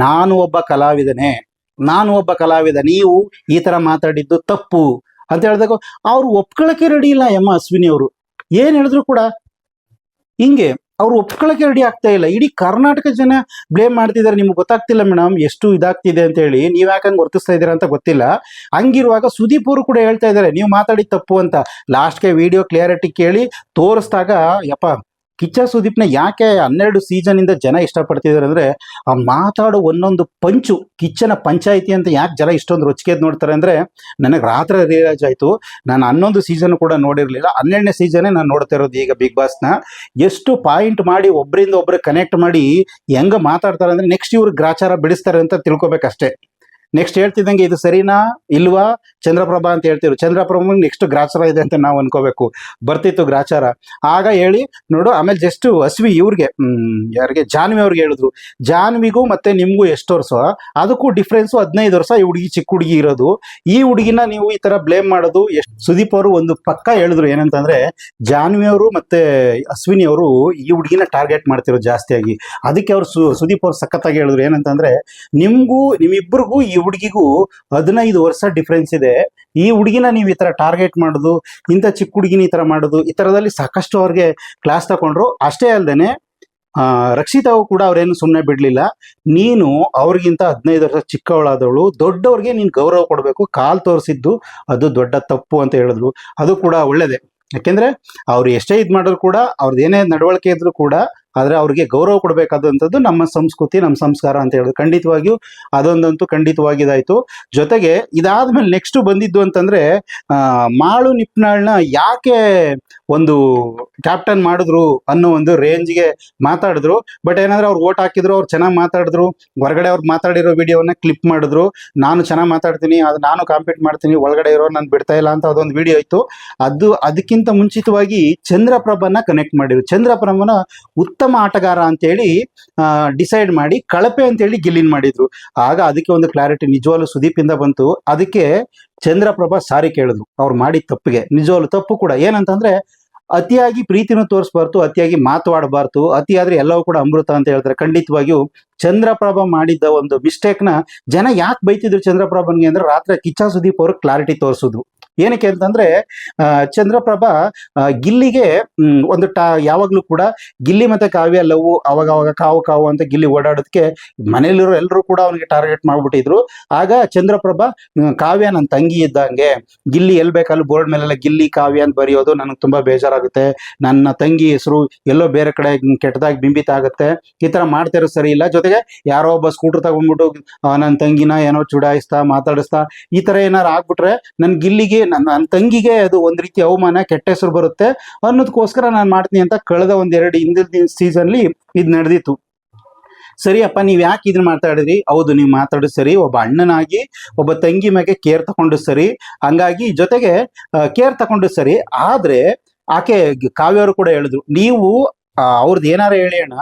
ನಾನು ಒಬ್ಬ ಕಲಾವಿದನೇ. ನಾನು ಒಬ್ಬ ಕಲಾವಿದ. ನೀವು ಈ ತರ ಮಾತಾಡಿದ್ದು ತಪ್ಪು ಅಂತ ಹೇಳಿದಾಗ ಅವ್ರು ಒಪ್ಕೊಳಕ್ಕೆ ರೆಡಿ ಇಲ್ಲ ಎಮ್ಮ ಅಶ್ವಿನಿ ಅವರು. ಏನ್ ಹೇಳಿದ್ರು ಕೂಡ ಹಿಂಗೆ ಅವ್ರು ಒಪ್ಕೊಳಕ್ಕೆ ರೆಡಿ ಆಗ್ತಾ ಇಲ್ಲ. ಇಡೀ ಕರ್ನಾಟಕ ಜನ ಬ್ಲೇಮ್ ಮಾಡ್ತಿದ್ದಾರೆ. ನಿಮ್ಗೆ ಗೊತ್ತಾಗ್ತಿಲ್ಲ ಮೇಡಮ್ ಎಷ್ಟು ಇದಾಗ್ತಿದೆ ಅಂತ ಹೇಳಿ. ನೀವ್ ಯಾಕಂಗ್ ವರ್ತಿಸ್ತಾ ಇದ್ದೀರಾ ಅಂತ ಗೊತ್ತಿಲ್ಲ. ಹಂಗಿರುವಾಗ ಸುದೀಪ್ ಅವರು ಕೂಡ ಹೇಳ್ತಾ ಇದ್ದಾರೆ, ನೀವು ಮಾತಾಡಿ ತಪ್ಪು ಅಂತ. ಲಾಸ್ಟ್ಗೆ ವಿಡಿಯೋ ಕ್ಲಿಯರಿಟಿ ಕೇಳಿ ತೋರಿಸ್ದಾಗ, ಯಪ್ಪ ಕಿಚ್ಚ ಸುದೀಪ್ನ ಯಾಕೆ ಹನ್ನೆರಡು ಸೀಸನ್ ಇಂದ ಜನ ಇಷ್ಟಪಡ್ತಿದ್ದಾರೆ ಅಂದ್ರೆ, ಆ ಮಾತಾಡೋ ಒಂದೊಂದು ಪಂಚು, ಕಿಚ್ಚನ ಪಂಚಾಯಿತಿ ಅಂತ ಯಾಕೆ ಜನ ಇಷ್ಟೊಂದು ರುಚಿಕೆದ್ ನೋಡ್ತಾರೆ ಅಂದ್ರೆ, ನನಗೆ ರಾತ್ರಿ ರಿಯಲೈಸ್ ಆಯ್ತು. ನಾನು ಹನ್ನೊಂದು ಸೀಸನ್ ಕೂಡ ನೋಡಿರ್ಲಿಲ್ಲ. ಹನ್ನೆರಡನೇ ಸೀಸನ್ ನಾನು ನೋಡ್ತಾ ಇರೋದು ಈಗ ಬಿಗ್ ಬಾಸ್ನ ಎಷ್ಟು ಪಾಯಿಂಟ್ ಮಾಡಿ ಒಬ್ಬರಿಂದ ಒಬ್ರು ಕನೆಕ್ಟ್ ಮಾಡಿ ಹೆಂಗ ಮಾತಾಡ್ತಾರೆ ಅಂದ್ರೆ ನೆಕ್ಸ್ಟ್ ಇವ್ರು ಗ್ರಾಚಾರ ಬಿಡಿಸ್ತಾರೆ ಅಂತ ತಿಳ್ಕೊಬೇಕಷ್ಟೇ. ನೆಕ್ಸ್ಟ್ ಹೇಳ್ತಿದ್ದಂಗೆ ಇದು ಸರಿನಾ? ಇಲ್ವಾ? ಚಂದ್ರಪ್ರಭಾ ಅಂತ ಹೇಳ್ತಿರು ಚಂದ್ರಪ್ರಭಾ ನೆಕ್ಸ್ಟ್ ಗ್ರಾಚಾರ ಇದೆ ಅಂತ ನಾವು ಅನ್ಕೋಬೇಕು. ಬರ್ತಿತ್ತು ಗ್ರಾಚಾರ. ಆಗ ಹೇಳಿ, ನೋಡು, ಆಮೇಲೆ ಜಸ್ಟ್ ಅಶ್ವಿ ಇವ್ರಿಗೆ ಯಾರಿಗೆ? ಜಾನ್ವಿ ಅವ್ರಿಗೆ ಹೇಳಿದ್ರು. ಜಾನ್ವಿಗೂ ಮತ್ತೆ ನಿಮ್ಗೂ ಎಷ್ಟು ವರ್ಷ? ಅದಕ್ಕೂ ಡಿಫ್ರೆನ್ಸ್ ಹದಿನೈದು ವರ್ಷ ಈ ಹುಡುಗಿ ಚಿಕ್ಕ ಹುಡುಗಿ ಇರೋದು. ಈ ಹುಡುಗಿನ ನೀವು ಈ ತರ ಬ್ಲೇಮ್ ಮಾಡೋದು, ಎಷ್ಟು ಸುದೀಪ್ ಅವರು ಒಂದು ಪಕ್ಕ ಹೇಳಿದ್ರು ಏನಂತಂದ್ರೆ, ಜಾನ್ವಿ ಅವರು ಮತ್ತೆ ಅಶ್ವಿನಿ ಅವರು ಈ ಹುಡುಗಿನ ಟಾರ್ಗೆಟ್ ಮಾಡ್ತಿರೋ ಜಾಸ್ತಿಯಾಗಿ. ಅದಕ್ಕೆ ಅವರು ಸುದೀಪ್ ಅವರು ಸಖತ್ತಾಗಿ ಹೇಳಿದ್ರು ಏನಂತಂದ್ರೆ, ನಿಮ್ಗೂ ನಿಮ್ಮಿಬ್ಬರಿಗೂ ಈ ಹುಡುಗಿಗೂ ಹದಿನೈದು ವರ್ಷ ಡಿಫ್ರೆನ್ಸ್ ಇದೆ. ಈ ಹುಡುಗಿನ ನೀವು ಈ ತರ ಟಾರ್ಗೆಟ್ ಮಾಡುದು, ಇಂಥ ಚಿಕ್ಕ ಹುಡುಗಿನ ಈ ತರ ಮಾಡೋದು, ಈ ತರದಲ್ಲಿ ಸಾಕಷ್ಟು ಅವ್ರಿಗೆ ಕ್ಲಾಸ್ ತಗೊಂಡ್ರು. ಅಷ್ಟೇ ಅಲ್ಲದೇನೆ ಆ, ರಕ್ಷಿತಾವು ಕೂಡ ಅವ್ರೇನು ಸುಮ್ಮನೆ ಬಿಡ್ಲಿಲ್ಲ. ನೀನು ಅವ್ರಿಗಿಂತ ಹದಿನೈದು ವರ್ಷ ಚಿಕ್ಕವಳಾದವಳು, ದೊಡ್ಡವ್ರಿಗೆ ನೀನು ಗೌರವ ಕೊಡಬೇಕು, ಕಾಲ್ ತೋರಿಸಿದ್ದು ಅದು ದೊಡ್ಡ ತಪ್ಪು ಅಂತ ಹೇಳಿದ್ರು. ಅದು ಕೂಡ ಒಳ್ಳೇದೇ. ಯಾಕೆಂದ್ರೆ, ಅವ್ರು ಎಷ್ಟೇ ಇದು ಮಾಡಿದ್ರು ಕೂಡ, ಅವ್ರದ್ದು ಏನೇ ನಡವಳಿಕೆ ಇದ್ರು ಕೂಡ ಆದ್ರೆ ಅವ್ರಿಗೆ ಗೌರವ ಕೊಡಬೇಕಾದಂಥದ್ದು ನಮ್ಮ ಸಂಸ್ಕೃತಿ, ನಮ್ಮ ಸಂಸ್ಕಾರ ಅಂತ ಹೇಳಿದ್ರು ಖಂಡಿತವಾಗಿಯೂ ಅದೊಂದಂತೂ ಖಂಡಿತವಾಗಿ ಇದಾಯ್ತು ಜೊತೆಗೆ ಇದಾದ್ಮೇಲೆ ನೆಕ್ಸ್ಟ್ ಬಂದಿದ್ದು ಅಂತಂದ್ರೆ ಮಾಳು ನಿಪ್ನಾಳ್ನ ಯಾಕೆ ಒಂದು ಕ್ಯಾಪ್ಟನ್ ಮಾಡಿದ್ರು ಅನ್ನೋ ಒಂದು ರೇಂಜ್ಗೆ ಮಾತಾಡಿದ್ರು. ಬಟ್ ಏನಾದ್ರೆ ಅವ್ರು ಓಟ್ ಹಾಕಿದ್ರು, ಅವ್ರು ಚೆನ್ನಾಗಿ ಮಾತಾಡಿದ್ರು. ಹೊರಗಡೆ ಅವ್ರು ಮಾತಾಡಿರೋ ವಿಡಿಯೋನ ಕ್ಲಿಪ್ ಮಾಡಿದ್ರು. ನಾನು ಚೆನ್ನಾಗಿ ಮಾತಾಡ್ತೀನಿ, ಅದು ನಾನು ಕಾಂಪೀಟ್ ಮಾಡ್ತೀನಿ, ಒಳಗಡೆ ಇರೋ ನಾನು ಬಿಡ್ತಾ ಇಲ್ಲ ಅಂತ ಅದೊಂದು ವಿಡಿಯೋ ಇತ್ತು. ಅದು, ಅದಕ್ಕಿಂತ ಮುಂಚಿತವಾಗಿ ಚಂದ್ರಪ್ರಭನ ಕನೆಕ್ಟ್ ಮಾಡಿದ್ರು. ಚಂದ್ರಪ್ರಭನ ಉತ್ತಮ ಆಟಗಾರ ಅಂತೇಳಿ ಡಿಸೈಡ್ ಮಾಡಿ ಕಳಪೆ ಅಂತೇಳಿ ಗಿಲ್ಲಿನ್ ಮಾಡಿದ್ರು. ಆಗ ಅದಕ್ಕೆ ಒಂದು ಕ್ಲಾರಿಟಿ ನಿಜವಾಗ್ಲೂ ಸುದೀಪ್ ಇಂದ ಬಂತು. ಅದಕ್ಕೆ ಚಂದ್ರಪ್ರಭಾ ಸಾರಿ ಕೇಳಿದ್ರು. ಅವ್ರು ಮಾಡಿದ ತಪ್ಪಿಗೆ. ನಿಜವಾಗ್ಲೂ ತಪ್ಪು ಕೂಡ. ಏನಂತಂದ್ರೆ, ಅತಿಯಾಗಿ ಪ್ರೀತಿನೂ ತೋರಿಸ್ಬಾರ್ದು, ಅತಿಯಾಗಿ ಮಾತಾಡಬಾರ್ದು ಅತಿ ಆದ್ರೆ ಎಲ್ಲವೂ ಕೂಡ ಅಮೃತ ಅಂತ ಹೇಳ್ತಾರೆ. ಖಂಡಿತವಾಗಿಯೂ ಚಂದ್ರಪ್ರಭಾ ಮಾಡಿದ್ದ ಒಂದು ಮಿಸ್ಟೇಕ್ನ ಜನ ಯಾಕೆ ಬೈತಿದ್ರು ಚಂದ್ರಪ್ರಭನ್ಗೆ ಅಂದ್ರೆ ರಾತ್ರಿ ಕಿಚ್ಚ ಸುದೀಪ್ ಅವರು ಕ್ಲಾರಿಟಿ ತೋರಿಸಿದ್ರು. ಏನಕ್ಕೆ ಅಂತಂದ್ರೆ ಚಂದ್ರಪ್ರಭಾ ಗಿಲ್ಲಿಗೆ ಒಂದು ಟಾ, ಯಾವಾಗ್ಲೂ ಕೂಡ ಗಿಲ್ಲಿ ಮತ್ತೆ ಕಾವ್ಯ ಲವ್ ಅವಾಗ ಅವಾಗ ಕಾವು ಕಾವು ಅಂತ ಗಿಲ್ಲಿ ಓಡಾಡೋದಕ್ಕೆ ಮನೇಲಿರೋ ಎಲ್ಲರೂ ಕೂಡ ಅವನಿಗೆ ಟಾರ್ಗೆಟ್ ಮಾಡ್ಬಿಟ್ಟಿದ್ರು. ಆಗ ಚಂದ್ರಪ್ರಭಾ ಕಾವ್ಯ ನನ್ನ ತಂಗಿ ಇದ್ದಂಗೆ, ಗಿಲ್ಲಿ ಎಲ್ ಬೇಕಲ್ಲಿ ಬೋರ್ಡ್ ಮೇಲೆಲ್ಲ ಗಿಲ್ಲಿ ಕಾವ್ಯ ಅಂತ ಬರೆಯೋದು ನನಗೆ ತುಂಬಾ ಬೇಜಾರಾಗುತ್ತೆ. ನನ್ನ ತಂಗಿ ಹೆಸರು ಎಲ್ಲೋ ಬೇರೆ ಕಡೆ ಕೆಟ್ಟದಾಗಿ ಬಿಂಬಿತ ಆಗುತ್ತೆ. ಈ ತರ ಮಾಡ್ತಿರೋ ಸರಿ ಇಲ್ಲ. ಜೊತೆ ಜೊತೆಗೆ ಯಾರೋ ಒಬ್ಬ ಸ್ಕೂಟರ್ ತಗೊಂಡ್ಬಿಟ್ಟು ನನ್ನ ತಂಗಿನ ಏನೋ ಚುಡಾಯಿಸ್ತಾ, ಮಾತಾಡಿಸ್ತಾ, ಈ ತರ ಏನಾರು ಆಗ್ಬಿಟ್ರೆ ನನ್ ಗಿಲ್ಲಿಗೆ ನನ್ನ ತಂಗಿಗೆ ಅದು ಒಂದ್ ರೀತಿ ಅವಮಾನ, ಕೆಟ್ಟ ಹೆಸರು ಬರುತ್ತೆ ಅನ್ನೋದಕ್ಕೋಸ್ಕರ ನಾನು ಮಾಡ್ತೀನಿ ಅಂತ ಕಳೆದ ಒಂದ್ ಎರಡು ಹಿಂದಿನ ಸೀಸನ್ಲಿ ಇದು ನಡೆದಿತ್ತು. ಸರಿಯಪ್ಪ, ನೀವ್ ಯಾಕೆ ಇದನ್ನ ಮಾತಾಡಿದ್ರಿ ಹೌದು, ನೀವು ಮಾತಾಡೋದು ಸರಿ, ಒಬ್ಬ ಅಣ್ಣನಾಗಿ, ಒಬ್ಬ ತಂಗಿ ಮ್ಯಾಗೆ ಕೇರ್ ತಗೊಂಡು ಸರಿ, ಹಂಗಾಗಿ ಜೊತೆಗೆ ಕೇರ್ ತಗೊಂಡು ಸರಿ, ಆದ್ರೆ ಆಕೆ ಕಾವ್ಯವರು ಕೂಡ ಹೇಳಿದ್ರು, ನೀವು ಅವ್ರದ್ದು ಏನಾರ ಹೇಳಿ ಅಣ್ಣ,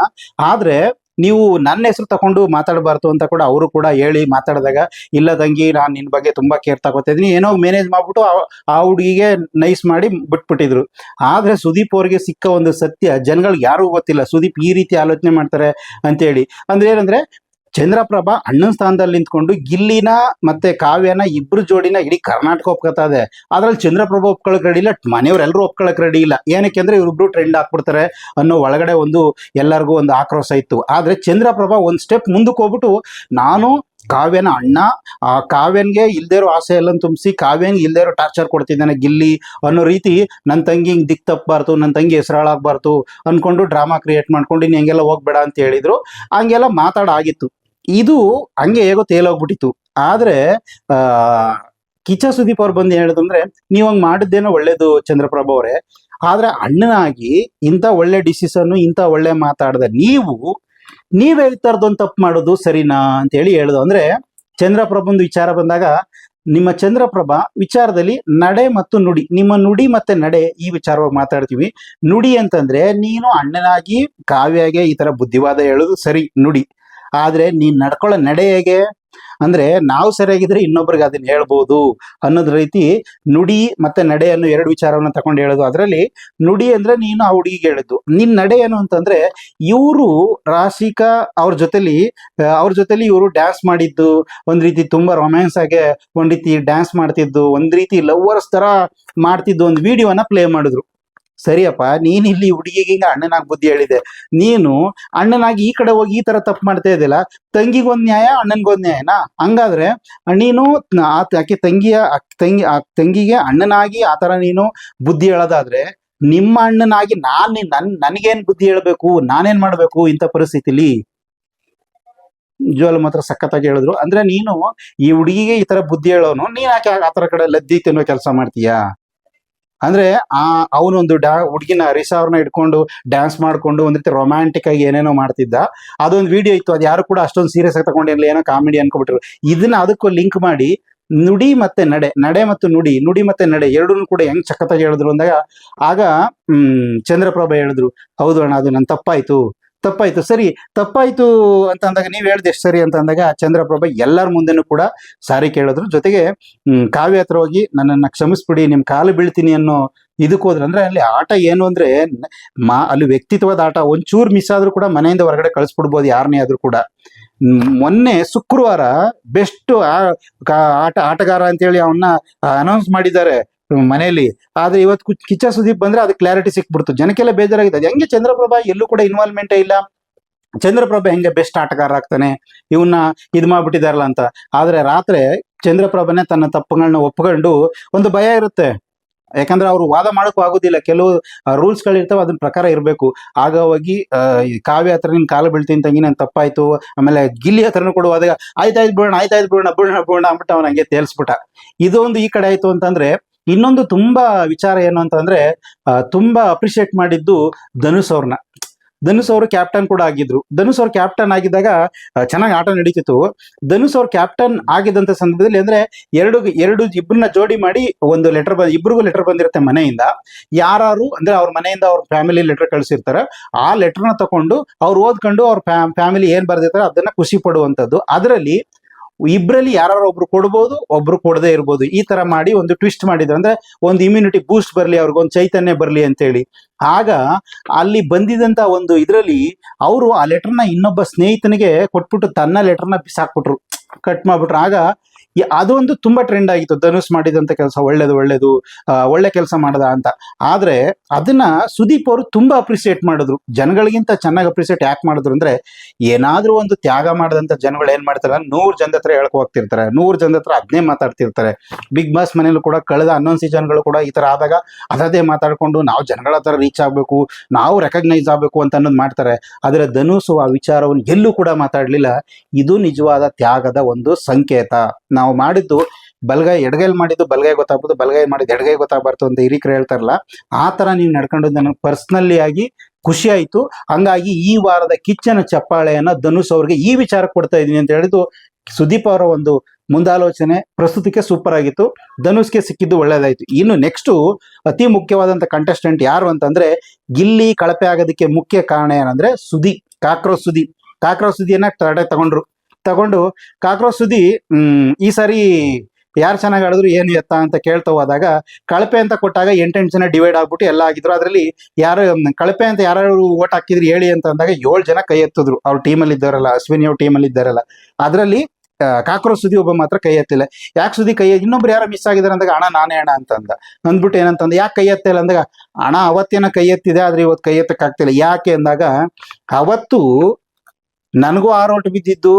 ಆದ್ರೆ ನೀವು ನನ್ನ ಹೆಸರು ತಗೊಂಡು ಮಾತಾಡಬಾರ್ದು ಅಂತ ಕೂಡ ಅವರು ಕೂಡ ಹೇಳಿ ಮಾತಾಡಿದಾಗ, ಇಲ್ಲ ತಂಗಿ, ನಾನು ನಿನ್ ಬಗ್ಗೆ ತುಂಬಾ ಕೇರ್ ತಗೋತಾ ಏನೋ ಮ್ಯಾನೇಜ್ ಮಾಡ್ಬಿಟ್ಟು ಆ- ಹುಡುಗಿಗೆ ನೈಸ್ ಮಾಡಿ ಬಿಟ್ಬಿಟ್ಟಿದ್ರು. ಆದ್ರೆ ಸುದೀಪ್ ಅವ್ರಿಗೆ ಸಿಕ್ಕ ಒಂದು ಸತ್ಯ, ಜನಗಳಿಗೆ ಯಾರಿಗೂ ಗೊತ್ತಿಲ್ಲ, ಸುದೀಪ್ ಈ ರೀತಿ ಆಲೋಚನೆ ಮಾಡ್ತಾರೆ ಅಂತೇಳಿ ಅಂದ್ರೆ ಏನಂದ್ರೆ ಚಂದ್ರಪ್ರಭಾ ಅಣ್ಣನ ಸ್ಥಾನದಲ್ಲಿ ನಿಂತ್ಕೊಂಡು ಗಿಲ್ಲಿನ ಮತ್ತೆ ಕಾವ್ಯನ ಇಬ್ರು ಜೋಡಿನ ಇಡೀ ಕರ್ನಾಟಕ ಒಪ್ಕೋತಾ ಇದೆ. ಅದ್ರಲ್ಲಿ ಚಂದ್ರಪ್ರಭಾ ಒಪ್ಕೊಳಕ್ ರೆಡಿ ಇಲ್ಲ ಮನೆಯವರೆಲ್ಲರೂ ಒಪ್ಕೊಳಕ್ ರೆಡಿ ಇಲ್ಲ. ಏನಕ್ಕೆ ಅಂದ್ರೆ ಇವ್ರಿಬ್ರು ಟ್ರೆಂಡ್ ಹಾಕ್ಬಿಡ್ತಾರೆ ಅನ್ನೋ ಒಳಗಡೆ ಒಂದು ಎಲ್ಲರಿಗೂ ಒಂದು ಆಕ್ರೋಶ ಇತ್ತು. ಆದ್ರೆ ಚಂದ್ರಪ್ರಭಾ ಒಂದ್ ಸ್ಟೆಪ್ ಮುಂದಕ್ಕೆ ಹೋಗ್ಬಿಟ್ಟು ನಾನು, ಕಾವ್ಯನ ಅಣ್ಣ, ಆ ಕಾವ್ಯನ್ಗೆ ಇಲ್ದೇ ಇರೋ ಆಸೆ ಎಲ್ಲ ತುಂಬಿಸಿ, ಕಾವ್ಯನ್ಗೆ ಇಲ್ದೇ ಇರೋ ಟಾರ್ಚರ್ ಕೊಡ್ತಿದ್ದಾನೆ ಗಿಲ್ಲಿ ಅನ್ನೋ ರೀತಿ ನನ್ನ ತಂಗಿ ಹಿಂಗ್ ದಿಕ್ ತಪ್ಪಬಾರ್ದು ನನ್ನ ತಂಗಿ ಹೆಸರಾಳಾಗ್ಬಾರ್ದು ಅನ್ಕೊಂಡು ಡ್ರಾಮಾ ಕ್ರಿಯೇಟ್ ಮಾಡ್ಕೊಂಡು ಇನ್ನು ಹೆಂಗೆಲ್ಲ ಹೋಗ್ಬೇಡ ಅಂತ ಹೇಳಿದ್ರು. ಹಂಗೆಲ್ಲ ಮಾತಾಡಾಗಿತ್ತು ಇದು ಹಂಗೆ ಹೇಗೋ ತೇಲೋಗ್ಬಿಟ್ಟಿತ್ತು ಆದ್ರೆ, ಆ, ಕಿಚ್ಚ ಸುದೀಪ್ ಅವ್ರು ಬಂದು ಹೇಳಿದಂದ್ರೆ, ನೀವು ಹಂಗ್ ಮಾಡಿದ್ದೇನೋ ಒಳ್ಳೇದು ಚಂದ್ರಪ್ರಭ ಅವರೇ. ಆದ್ರೆ ಅಣ್ಣನಾಗಿ ಇಂಥ ಒಳ್ಳೆ ಡಿಸಿಷನ್ ಇಂಥ ಒಳ್ಳೆ ಮಾತಾಡದ ನೀವು, ನೀವ್ ಹೇಳ್ತಾ ತಪ್ಪು ಮಾಡೋದು ಸರಿನಾ? ಅಂತ ಹೇಳಿ ಹೇಳುದು. ಅಂದ್ರೆ, ಚಂದ್ರಪ್ರಭಂದು ವಿಚಾರ ಬಂದಾಗ, ನಿಮ್ಮ ಚಂದ್ರಪ್ರಭಾ ವಿಚಾರದಲ್ಲಿ ನಡೆ ಮತ್ತು ನುಡಿ, ನಿಮ್ಮ ನುಡಿ ಮತ್ತೆ ನಡೆ ಈ ವಿಚಾರವಾಗಿ ಮಾತಾಡ್ತೀವಿ. ನುಡಿ ಅಂತಂದ್ರೆ, ನೀನು ಅಣ್ಣನಾಗಿ ಕಾವ್ಯಾಗೆ ಈ ತರ ಬುದ್ಧಿವಾದ ಹೇಳೋದು ಸರಿ, ನುಡಿ. ಆದ್ರೆ ನೀನ್ ನಡ್ಕೊಳ್ಳೋ ನಡೆ ಹೇಗೆ? ಅಂದ್ರೆ ನಾವು ಸರಿಯಾಗಿದ್ರೆ ಇನ್ನೊಬ್ರಿಗೆ ಅದನ್ನ ಹೇಳ್ಬೋದು ಅನ್ನೋದ್ ರೀತಿ ನುಡಿ ಮತ್ತೆ ನಡೆ ಅನ್ನೋ ಎರಡು ವಿಚಾರವನ್ನ ತಗೊಂಡು ಹೇಳೋದು. ಅದರಲ್ಲಿ ನುಡಿ ಅಂದ್ರೆ ನೀನು ಆ ಹುಡುಗಿಗೆ ಹೇಳಿದ್ದು. ನಿನ್ ನಡೆ ಏನು ಅಂತಂದ್ರೆ ಇವರು ರಾಶಿಕಾ ಅವ್ರ ಜೊತೆಲಿ ಅವ್ರ ಜೊತೆಲಿ ಇವರು ಡ್ಯಾನ್ಸ್ ಮಾಡಿದ್ದು, ಒಂದ್ ರೀತಿ ತುಂಬಾ ರೊಮ್ಯಾನ್ಸ್ ಆಗಿ ಒಂದ್ ರೀತಿ ಡ್ಯಾನ್ಸ್ ಮಾಡ್ತಿದ್ದು, ಒಂದ್ ರೀತಿ ಲವ್ವರ್ಸ್ ತರ ಮಾಡ್ತಿದ್ದು ಒಂದು ವಿಡಿಯೋನ ಪ್ಲೇ ಮಾಡಿದ್ರು. ಸರಿಯಪ್ಪ, ನೀನ್ ಇಲ್ಲಿ ಹುಡುಗಿಗೆ ಹಿಂಗ ಅಣ್ಣನಾಗಿ ಬುದ್ಧಿ ಹೇಳಿದೆ. ನೀನು ಅಣ್ಣನಾಗಿ ಈ ಕಡೆ ಹೋಗಿ ಈ ತರ ತಪ್ಪು ಮಾಡ್ತಾ ಇದ್ದಿಲ್ಲ ತಂಗಿಗೊಂದ್ ನ್ಯಾಯ ಅಣ್ಣನ್ಗೊಂದ್ ನ್ಯಾಯನಾ? ಹಂಗಾದ್ರೆ ನೀನು ಆಕೆ ತಂಗಿಯ ತಂಗಿ, ಆ ತಂಗಿಗೆ ಅಣ್ಣನಾಗಿ ಆ ತರ ನೀನು ಬುದ್ಧಿ ಹೇಳೋದಾದ್ರೆ, ನಿಮ್ಮ ಅಣ್ಣನಾಗಿ ನಾನ್ ನಿನ್- ನನ್, ನನಗೇನ್ ಬುದ್ಧಿ ಹೇಳ್ಬೇಕು, ನಾನೇನ್ ಮಾಡ್ಬೇಕು ಇಂಥ ಪರಿಸ್ಥಿತಿಲಿ? ಜೋಲ್ ಮಾತ್ರ ಸಖತ್ತಾಗಿ ಹೇಳಿದ್ರು. ಅಂದ್ರೆ ನೀನು ಈ ಹುಡುಗಿಗೆ ಈ ತರ ಬುದ್ಧಿ ಹೇಳೋನು, ನೀನ್ ಯಾಕೆ ಆ ತರ ಕಡೆ ಲದ್ದಿ ತಿನ್ನೋ ಕೆಲಸ ಮಾಡ್ತೀಯಾ? ಅಂದ್ರೆ ಆ ಅವನೊಂದು ಡ್ಯಾ ಹುಡುಗಿನ ಹರಿಸಾವ್ರನ್ನ ಇಟ್ಕೊಂಡು ಡ್ಯಾನ್ಸ್ ಮಾಡ್ಕೊಂಡು ಒಂದ್ ರೀತಿ ರೊಮ್ಯಾಂಟಿಕ್ ಆಗಿ ಏನೇನೋ ಮಾಡ್ತಿದ್ದ. ಅದೊಂದು ವಿಡಿಯೋ ಇತ್ತು, ಅದು ಯಾರು ಕೂಡ ಅಷ್ಟೊಂದು ಸೀರಿಯಸ್ ಆಗಿ ತಗೊಂಡಿರಲಿಲ್ಲ, ಏನೋ ಕಾಮಿಡಿ ಅನ್ಕೊಬಿಟ್ರು ಇದನ್ನ ಅದಕ್ಕೂ ಲಿಂಕ್ ಮಾಡಿ ನುಡಿ ಮತ್ತೆ ನಡೆ ನಡೆ ಮತ್ತು ನುಡಿ ನುಡಿ ಮತ್ತೆ ನಡೆ ಎರಡನ್ನೂ ಕೂಡ ಹೆಂಗ್ ಚಕ್ಕತ್ತಾಗಿ ಹೇಳಿದ್ರು ಅಂದಾಗ, ಆಗ, ಹ್ಮ್, ಚಂದ್ರಪ್ರಭಾ ಹೇಳಿದ್ರು, ಹೌದು ಅಣ್ಣ, ಅದು ನನ್ ತಪ್ಪಾಯ್ತು. ತಪ್ಪಾಯ್ತು. ಸರಿ, ತಪ್ಪಾಯ್ತು ಅಂತ ಅಂದಾಗ ನೀವ್ ಹೇಳ್ದೆ ಎಷ್ಟು ಸರಿ ಅಂತ ಅಂದಾಗ ಚಂದ್ರಪ್ರಭಾ ಎಲ್ಲರ ಮುಂದೆನೂ ಕೂಡ ಸಾರಿ ಕೇಳಿದ್ರು. ಜೊತೆಗೆ ಕಾವ್ಯ ಹತ್ರ ಹೋಗಿ ನನ್ನನ್ನ ಕ್ಷಮಿಸ್ಬಿಡಿ, ನಿಮ್ ಕಾಲು ಬೀಳ್ತೀನಿ ಅನ್ನೋ ಇದಕ್ಕೆ ಹೋದ್ರೆ. ಅಂದ್ರೆ ಅಲ್ಲಿ ಆಟ ಏನು ಅಂದ್ರೆ ಮಾ, ಅಲ್ಲಿ ವ್ಯಕ್ತಿತ್ವದ ಆಟ ಒಂಚೂರು ಮಿಸ್ ಆದ್ರೂ ಕೂಡ ಮನೆಯಿಂದ ಹೊರಗಡೆ ಕಳಿಸ್ಬಿಡ್ಬೋದು ಯಾರನ್ನೇ ಆದ್ರೂ ಕೂಡ. ಮೊನ್ನೆ ಶುಕ್ರವಾರ ಬೆಸ್ಟ್ ಆಟ, ಆಟಗಾರ ಅಂತೇಳಿ ಅವನ್ನ ಅನೌನ್ಸ್ ಮಾಡಿದ್ದಾರೆ. ಮನೆಯಲ್ಲಿ. ಆದ್ರೆ ಇವತ್ತು ಕಿಚ್ಚ ಸುದೀಪ್ ಬಂದ್ರೆ ಅದು ಕ್ಲಾರಿಟಿ ಸಿಕ್ಬಿಡ್ತು. ಜನಕ್ಕೆಲ್ಲ ಬೇಜಾರಾಗಿದೆ. ಅದು ಹೆಂಗೆ ಚಂದ್ರಪ್ರಭಾ ಎಲ್ಲೂ ಕೂಡ ಇನ್ವಾಲ್ವ್ಮೆಂಟ್ ಇಲ್ಲ. ಚಂದ್ರಪ್ರಭಾ ಹೆಂಗೆ ಬೆಸ್ಟ್ ಆಟಗಾರ ಆಗ್ತಾನೆ? ಇವನ್ನ ಇದ್ ಮಾಡ್ಬಿಟ್ಟಿದಾರಲ್ಲ ಅಂತ. ಆದ್ರೆ ರಾತ್ರಿ ಚಂದ್ರಪ್ರಭನೇ ತನ್ನ ತಪ್ಪುಗಳನ್ನ ಒಪ್ಕೊಂಡು ಒಂದು ಭಯ ಇರುತ್ತೆ. ಯಾಕಂದ್ರೆ ಅವ್ರು ವಾದ ಮಾಡಕ್ಕೂ ಆಗೋದಿಲ್ಲ. ಕೆಲವು ರೂಲ್ಸ್ ಗಳಿರ್ತಾವ ಅದ್ರ ಪ್ರಕಾರ ಇರಬೇಕು. ಆಗ ಹೋಗಿ ಆ, ಈ ಕಾವ್ಯ ಹತ್ರ ನಿನ್ ಕಾಲು ಬೀಳ್ತೀನಿ ತಂಗಿ ನನ್ ತಪ್ಪಾಯ್ತು. ಆಮೇಲೆ ಗಿಲ್ಲಿ ಹತ್ರನೂ ಕೂಡ ಹೋದಾಗ ಆಯ್ತಾಯ್ತು ಬಿಡೋಣ ಆಯ್ತಾಯ್ತು ಬಿಡೋಣ ಬಿಡೋಣ ಬಿಡೋಣ ಅಂದ್ಬಿಟ್ಟು ಅವ್ನ ಹಂಗೆ ತೇಲ್ಸ್ಬಿಟ್ಟ. ಇದೊಂದು ಈ ಕಡೆ ಆಯ್ತು ಅಂತಂದ್ರೆ ಇನ್ನೊಂದು ತುಂಬಾ ವಿಚಾರ ಏನು ಅಂತಂದ್ರೆ ತುಂಬಾ ಅಪ್ರಿಶಿಯೇಟ್ ಮಾಡಿದ್ದು ಧನುಸ್ ಅವ್ರನ್ನ. ಧನುಷ್ ಅವರು ಕ್ಯಾಪ್ಟನ್ ಕೂಡ ಆಗಿದ್ರು. ಧನುಷ್ ಅವ್ರು ಕ್ಯಾಪ್ಟನ್ ಆಗಿದ್ದಾಗ ಚೆನ್ನಾಗಿ ಆಟ ನಡೀತಿತ್ತು. ಧನುಸ್ ಅವ್ರು ಕ್ಯಾಪ್ಟನ್ ಆಗಿದ್ದಂತ ಸಂದರ್ಭದಲ್ಲಿ ಅಂದ್ರೆ, ಎರಡು ಎರಡು ಇಬ್ಬರನ್ನ ಜೋಡಿ ಮಾಡಿ ಒಂದು ಲೆಟರ್ ಬಂದ್ ಇಬ್ಬರಿಗೂ ಲೆಟರ್ ಬಂದಿರುತ್ತೆ ಮನೆಯಿಂದ. ಯಾರು ಅಂದ್ರೆ ಅವ್ರ ಮನೆಯಿಂದ ಅವ್ರ ಫ್ಯಾಮಿಲಿ ಲೆಟರ್ ಕಳಿಸಿರ್ತಾರೆ. ಆ ಲೆಟರ್ನ ತಕೊಂಡು ಅವ್ರು ಓದ್ಕೊಂಡು ಅವ್ರ ಫ್ಯಾಮಿಲಿ ಏನ್ ಬರ್ದಿರ್ತಾರೆ ಅದನ್ನ ಖುಷಿ ಪಡುವಂತದ್ದು. ಅದರಲ್ಲಿ ಇಬ್ರಲ್ಲಿ ಯಾರು ಒಬ್ರು ಕೊಡ್ಬೋದು, ಒಬ್ರು ಕೊಡದೇ ಇರ್ಬೋದು. ಈ ತರ ಮಾಡಿ ಒಂದು ಟ್ವಿಸ್ಟ್ ಮಾಡಿದ್ರು. ಅಂದ್ರೆ ಒಂದು ಇಮ್ಯುನಿಟಿ ಬೂಸ್ಟ್ ಬರಲಿ, ಅವ್ರಿಗೆ ಒಂದು ಚೈತನ್ಯ ಬರ್ಲಿ ಅಂತೇಳಿ. ಆಗ ಅಲ್ಲಿ ಬಂದಿದಂತ ಒಂದು ಇದ್ರಲ್ಲಿ ಅವರು ಆ ಲೆಟರ್ನ ಇನ್ನೊಬ್ಬ ಸ್ನೇಹಿತನಿಗೆ ಕೊಟ್ಬಿಟ್ಟು ತನ್ನ ಲೆಟರ್ನ ಬಿಸಾಕ್ಬಿಟ್ರು ಕಟ್ ಮಾಡ್ಬಿಟ್ರು. ಆಗ ಅದೊಂದು ತುಂಬಾ ಟ್ರೆಂಡ್ ಆಗಿತ್ತು. ಧನುಷ್ ಮಾಡಿದಂತ ಕೆಲಸ ಒಳ್ಳೇದು ಒಳ್ಳೇದು ಒಳ್ಳೆ ಕೆಲಸ ಮಾಡದ ಅಂತ. ಆದ್ರೆ ಅದನ್ನ ಸುದೀಪ್ ಅವರು ತುಂಬಾ ಅಪ್ರಿಸಿಯೇಟ್ ಮಾಡಿದ್ರು. ಜನಗಳಿಗಿಂತ ಚೆನ್ನಾಗಿ ಅಪ್ರಿಸಿಯೇಟ್ ಯಾಕೆ ಮಾಡಿದ್ರು ಅಂದ್ರೆ, ಏನಾದ್ರೂ ಒಂದು ತ್ಯಾಗ ಮಾಡದಂತ ಜನಗಳು ಏನ್ ಮಾಡ್ತಾರೆ? ನೂರ್ ಜನದ ಹತ್ರ ಹೇಳ್ಕೊ ಹೋಗ್ತಿರ್ತಾರೆ. ನೂರ್ ಜನದ ಹತ್ರ ಅದನ್ನೇ ಮಾತಾಡ್ತಿರ್ತಾರೆ. ಬಿಗ್ ಬಾಸ್ ಮನೇಲಿ ಕೂಡ ಕಳೆದ ಹನ್ನೊಂದು ಸೀಸನ್ಗಳು ಕೂಡ ಈ ತರ ಆದಾಗ ಅದೇ ಮಾತಾಡ್ಕೊಂಡು ನಾವು ಜನಗಳ ಹತ್ರ ರೀಚ್ ಆಗ್ಬೇಕು, ನಾವು ರೆಕಗ್ನೈಸ್ ಆಗ್ಬೇಕು ಅಂತ ಅನ್ನೋದು ಮಾಡ್ತಾರೆ. ಆದ್ರೆ ಧನುಷ್ ಆ ವಿಚಾರವನ್ನು ಎಲ್ಲೂ ಕೂಡ ಮಾತಾಡ್ಲಿಲ್ಲ. ಇದು ನಿಜವಾದ ತ್ಯಾಗದ ಒಂದು ಸಂಕೇತ. ನಾವು ಮಾಡಿದ್ದು ಬಲಗೈ ಎಡಗೈಲ್ ಮಾಡಿದ್ದು ಬಲಗೈ ಗೊತ್ತಾಗ್ಬೋದು ಬಲಗೈ ಮಾಡಿದ್ದು ಎಡಗೈ ಗೊತ್ತಾಗ್ಬಾರ್ದು ಅಂತ ಹಿರಿಕರು ಹೇಳ್ತಾರಲ್ಲ, ಆ ತರ ನೀವು ನಡ್ಕೊಂಡು ನನಗೆ ಪರ್ಸ್ನಲಿ ಆಗಿ ಖುಷಿ ಆಯ್ತು. ಹಂಗಾಗಿ ಈ ವಾರದ ಕಿಚ್ಚನ ಚಪ್ಪಾಳೆಯನ್ನ ಧನುಷ್ ಅವ್ರಿಗೆ ಈ ವಿಚಾರ ಕೊಡ್ತಾ ಇದೀನಿ ಅಂತ ಹೇಳಿದ್ದು ಸುದೀಪ್ ಅವರ ಒಂದು ಮುಂದಾಲೋಚನೆ ಪ್ರಸ್ತುತಕ್ಕೆ ಸೂಪರ್ ಆಗಿತ್ತು. ಧನುಷ್ಗೆ ಸಿಕ್ಕಿದ್ದು ಒಳ್ಳೇದಾಯ್ತು. ಇನ್ನು ನೆಕ್ಸ್ಟ್ ಅತಿ ಮುಖ್ಯವಾದಂತ ಕಂಟೆಸ್ಟೆಂಟ್ ಯಾರು ಅಂತಂದ್ರೆ ಗಿಲ್ಲಿ ಕಳಪೆ ಆಗೋದಕ್ಕೆ ಮುಖ್ಯ ಕಾರಣ ಏನಂದ್ರೆ ಸುದಿ ಕಾಕ್ರೋಚ್ ಸುದಿ ಕಾಕ್ರೋಚ್ ಸುದಿಯನ್ನ ತಡೆ ತಗೊಂಡ್ರು. ತಗೊಂಡು ಕಾಕ್ರೋಚ್ ಸುದ್ದಿ ಈ ಸಾರಿ ಯಾರು ಚೆನ್ನಾಗಿ ಆಡಿದ್ರು ಏನು ಎತ್ತ ಅಂತ ಕೇಳ್ತಾ ಹೋದಾಗ ಕಳಪೆ ಅಂತ ಕೊಟ್ಟಾಗ ಎಂಟೆಂಟು ಜನ ಡಿವೈಡ್ ಆಗ್ಬಿಟ್ಟು ಎಲ್ಲ ಆಗಿದ್ರು. ಅದರಲ್ಲಿ ಯಾರು ಕಳಪೆ ಅಂತ ಯಾರು ಓಟ್ ಹಾಕಿದ್ರು ಹೇಳಿ ಅಂತ ಅಂದಾಗ ಏಳು ಜನ ಕೈ ಎತ್ತಿದ್ರು. ಅವ್ರ ಟೀಮಲ್ಲಿ ಇದ್ದಾರಲ್ಲ ಅಶ್ವಿನಿ ಅವ್ರ ಟೀಮಲ್ಲಿ ಇದ್ದಾರಲ್ಲ ಅದರಲ್ಲಿ ಕಾಕ್ರೋಚ್ ಸುದ್ದಿ ಒಬ್ಬ ಮಾತ್ರ ಕೈ ಎತ್ತಿಲ್ಲ. ಯಾಕೆ ಸುದ್ದಿ ಕೈ ಇನ್ನೊಬ್ರು ಯಾರೋ ಮಿಸ್ ಆಗಿದಾರೆ ಅಂದಾಗ, ಅಣ್ಣ, ನಾನೇ ಅಣ್ಣ ಅಂತಂದ. ಅಂದ್ಬಿಟ್ಟು ಏನಂತಂದ ಯಾಕೆ ಕೈ ಎತ್ತಿಲ್ಲ ಅಂದಾಗ, ಅಣ್ಣ, ಅವತ್ತೇನ ಕೈ ಎತ್ತಿದೆ, ಆದ್ರೆ ಇವತ್ತು ಕೈ ಎತ್ತಕ್ಕಾಗ್ತಿಲ್ಲ. ಯಾಕೆ ಅಂದಾಗ, ಅವತ್ತು ನನಗೂ ಆರು ಓಟ್ ಬಿದ್ದಿದ್ದು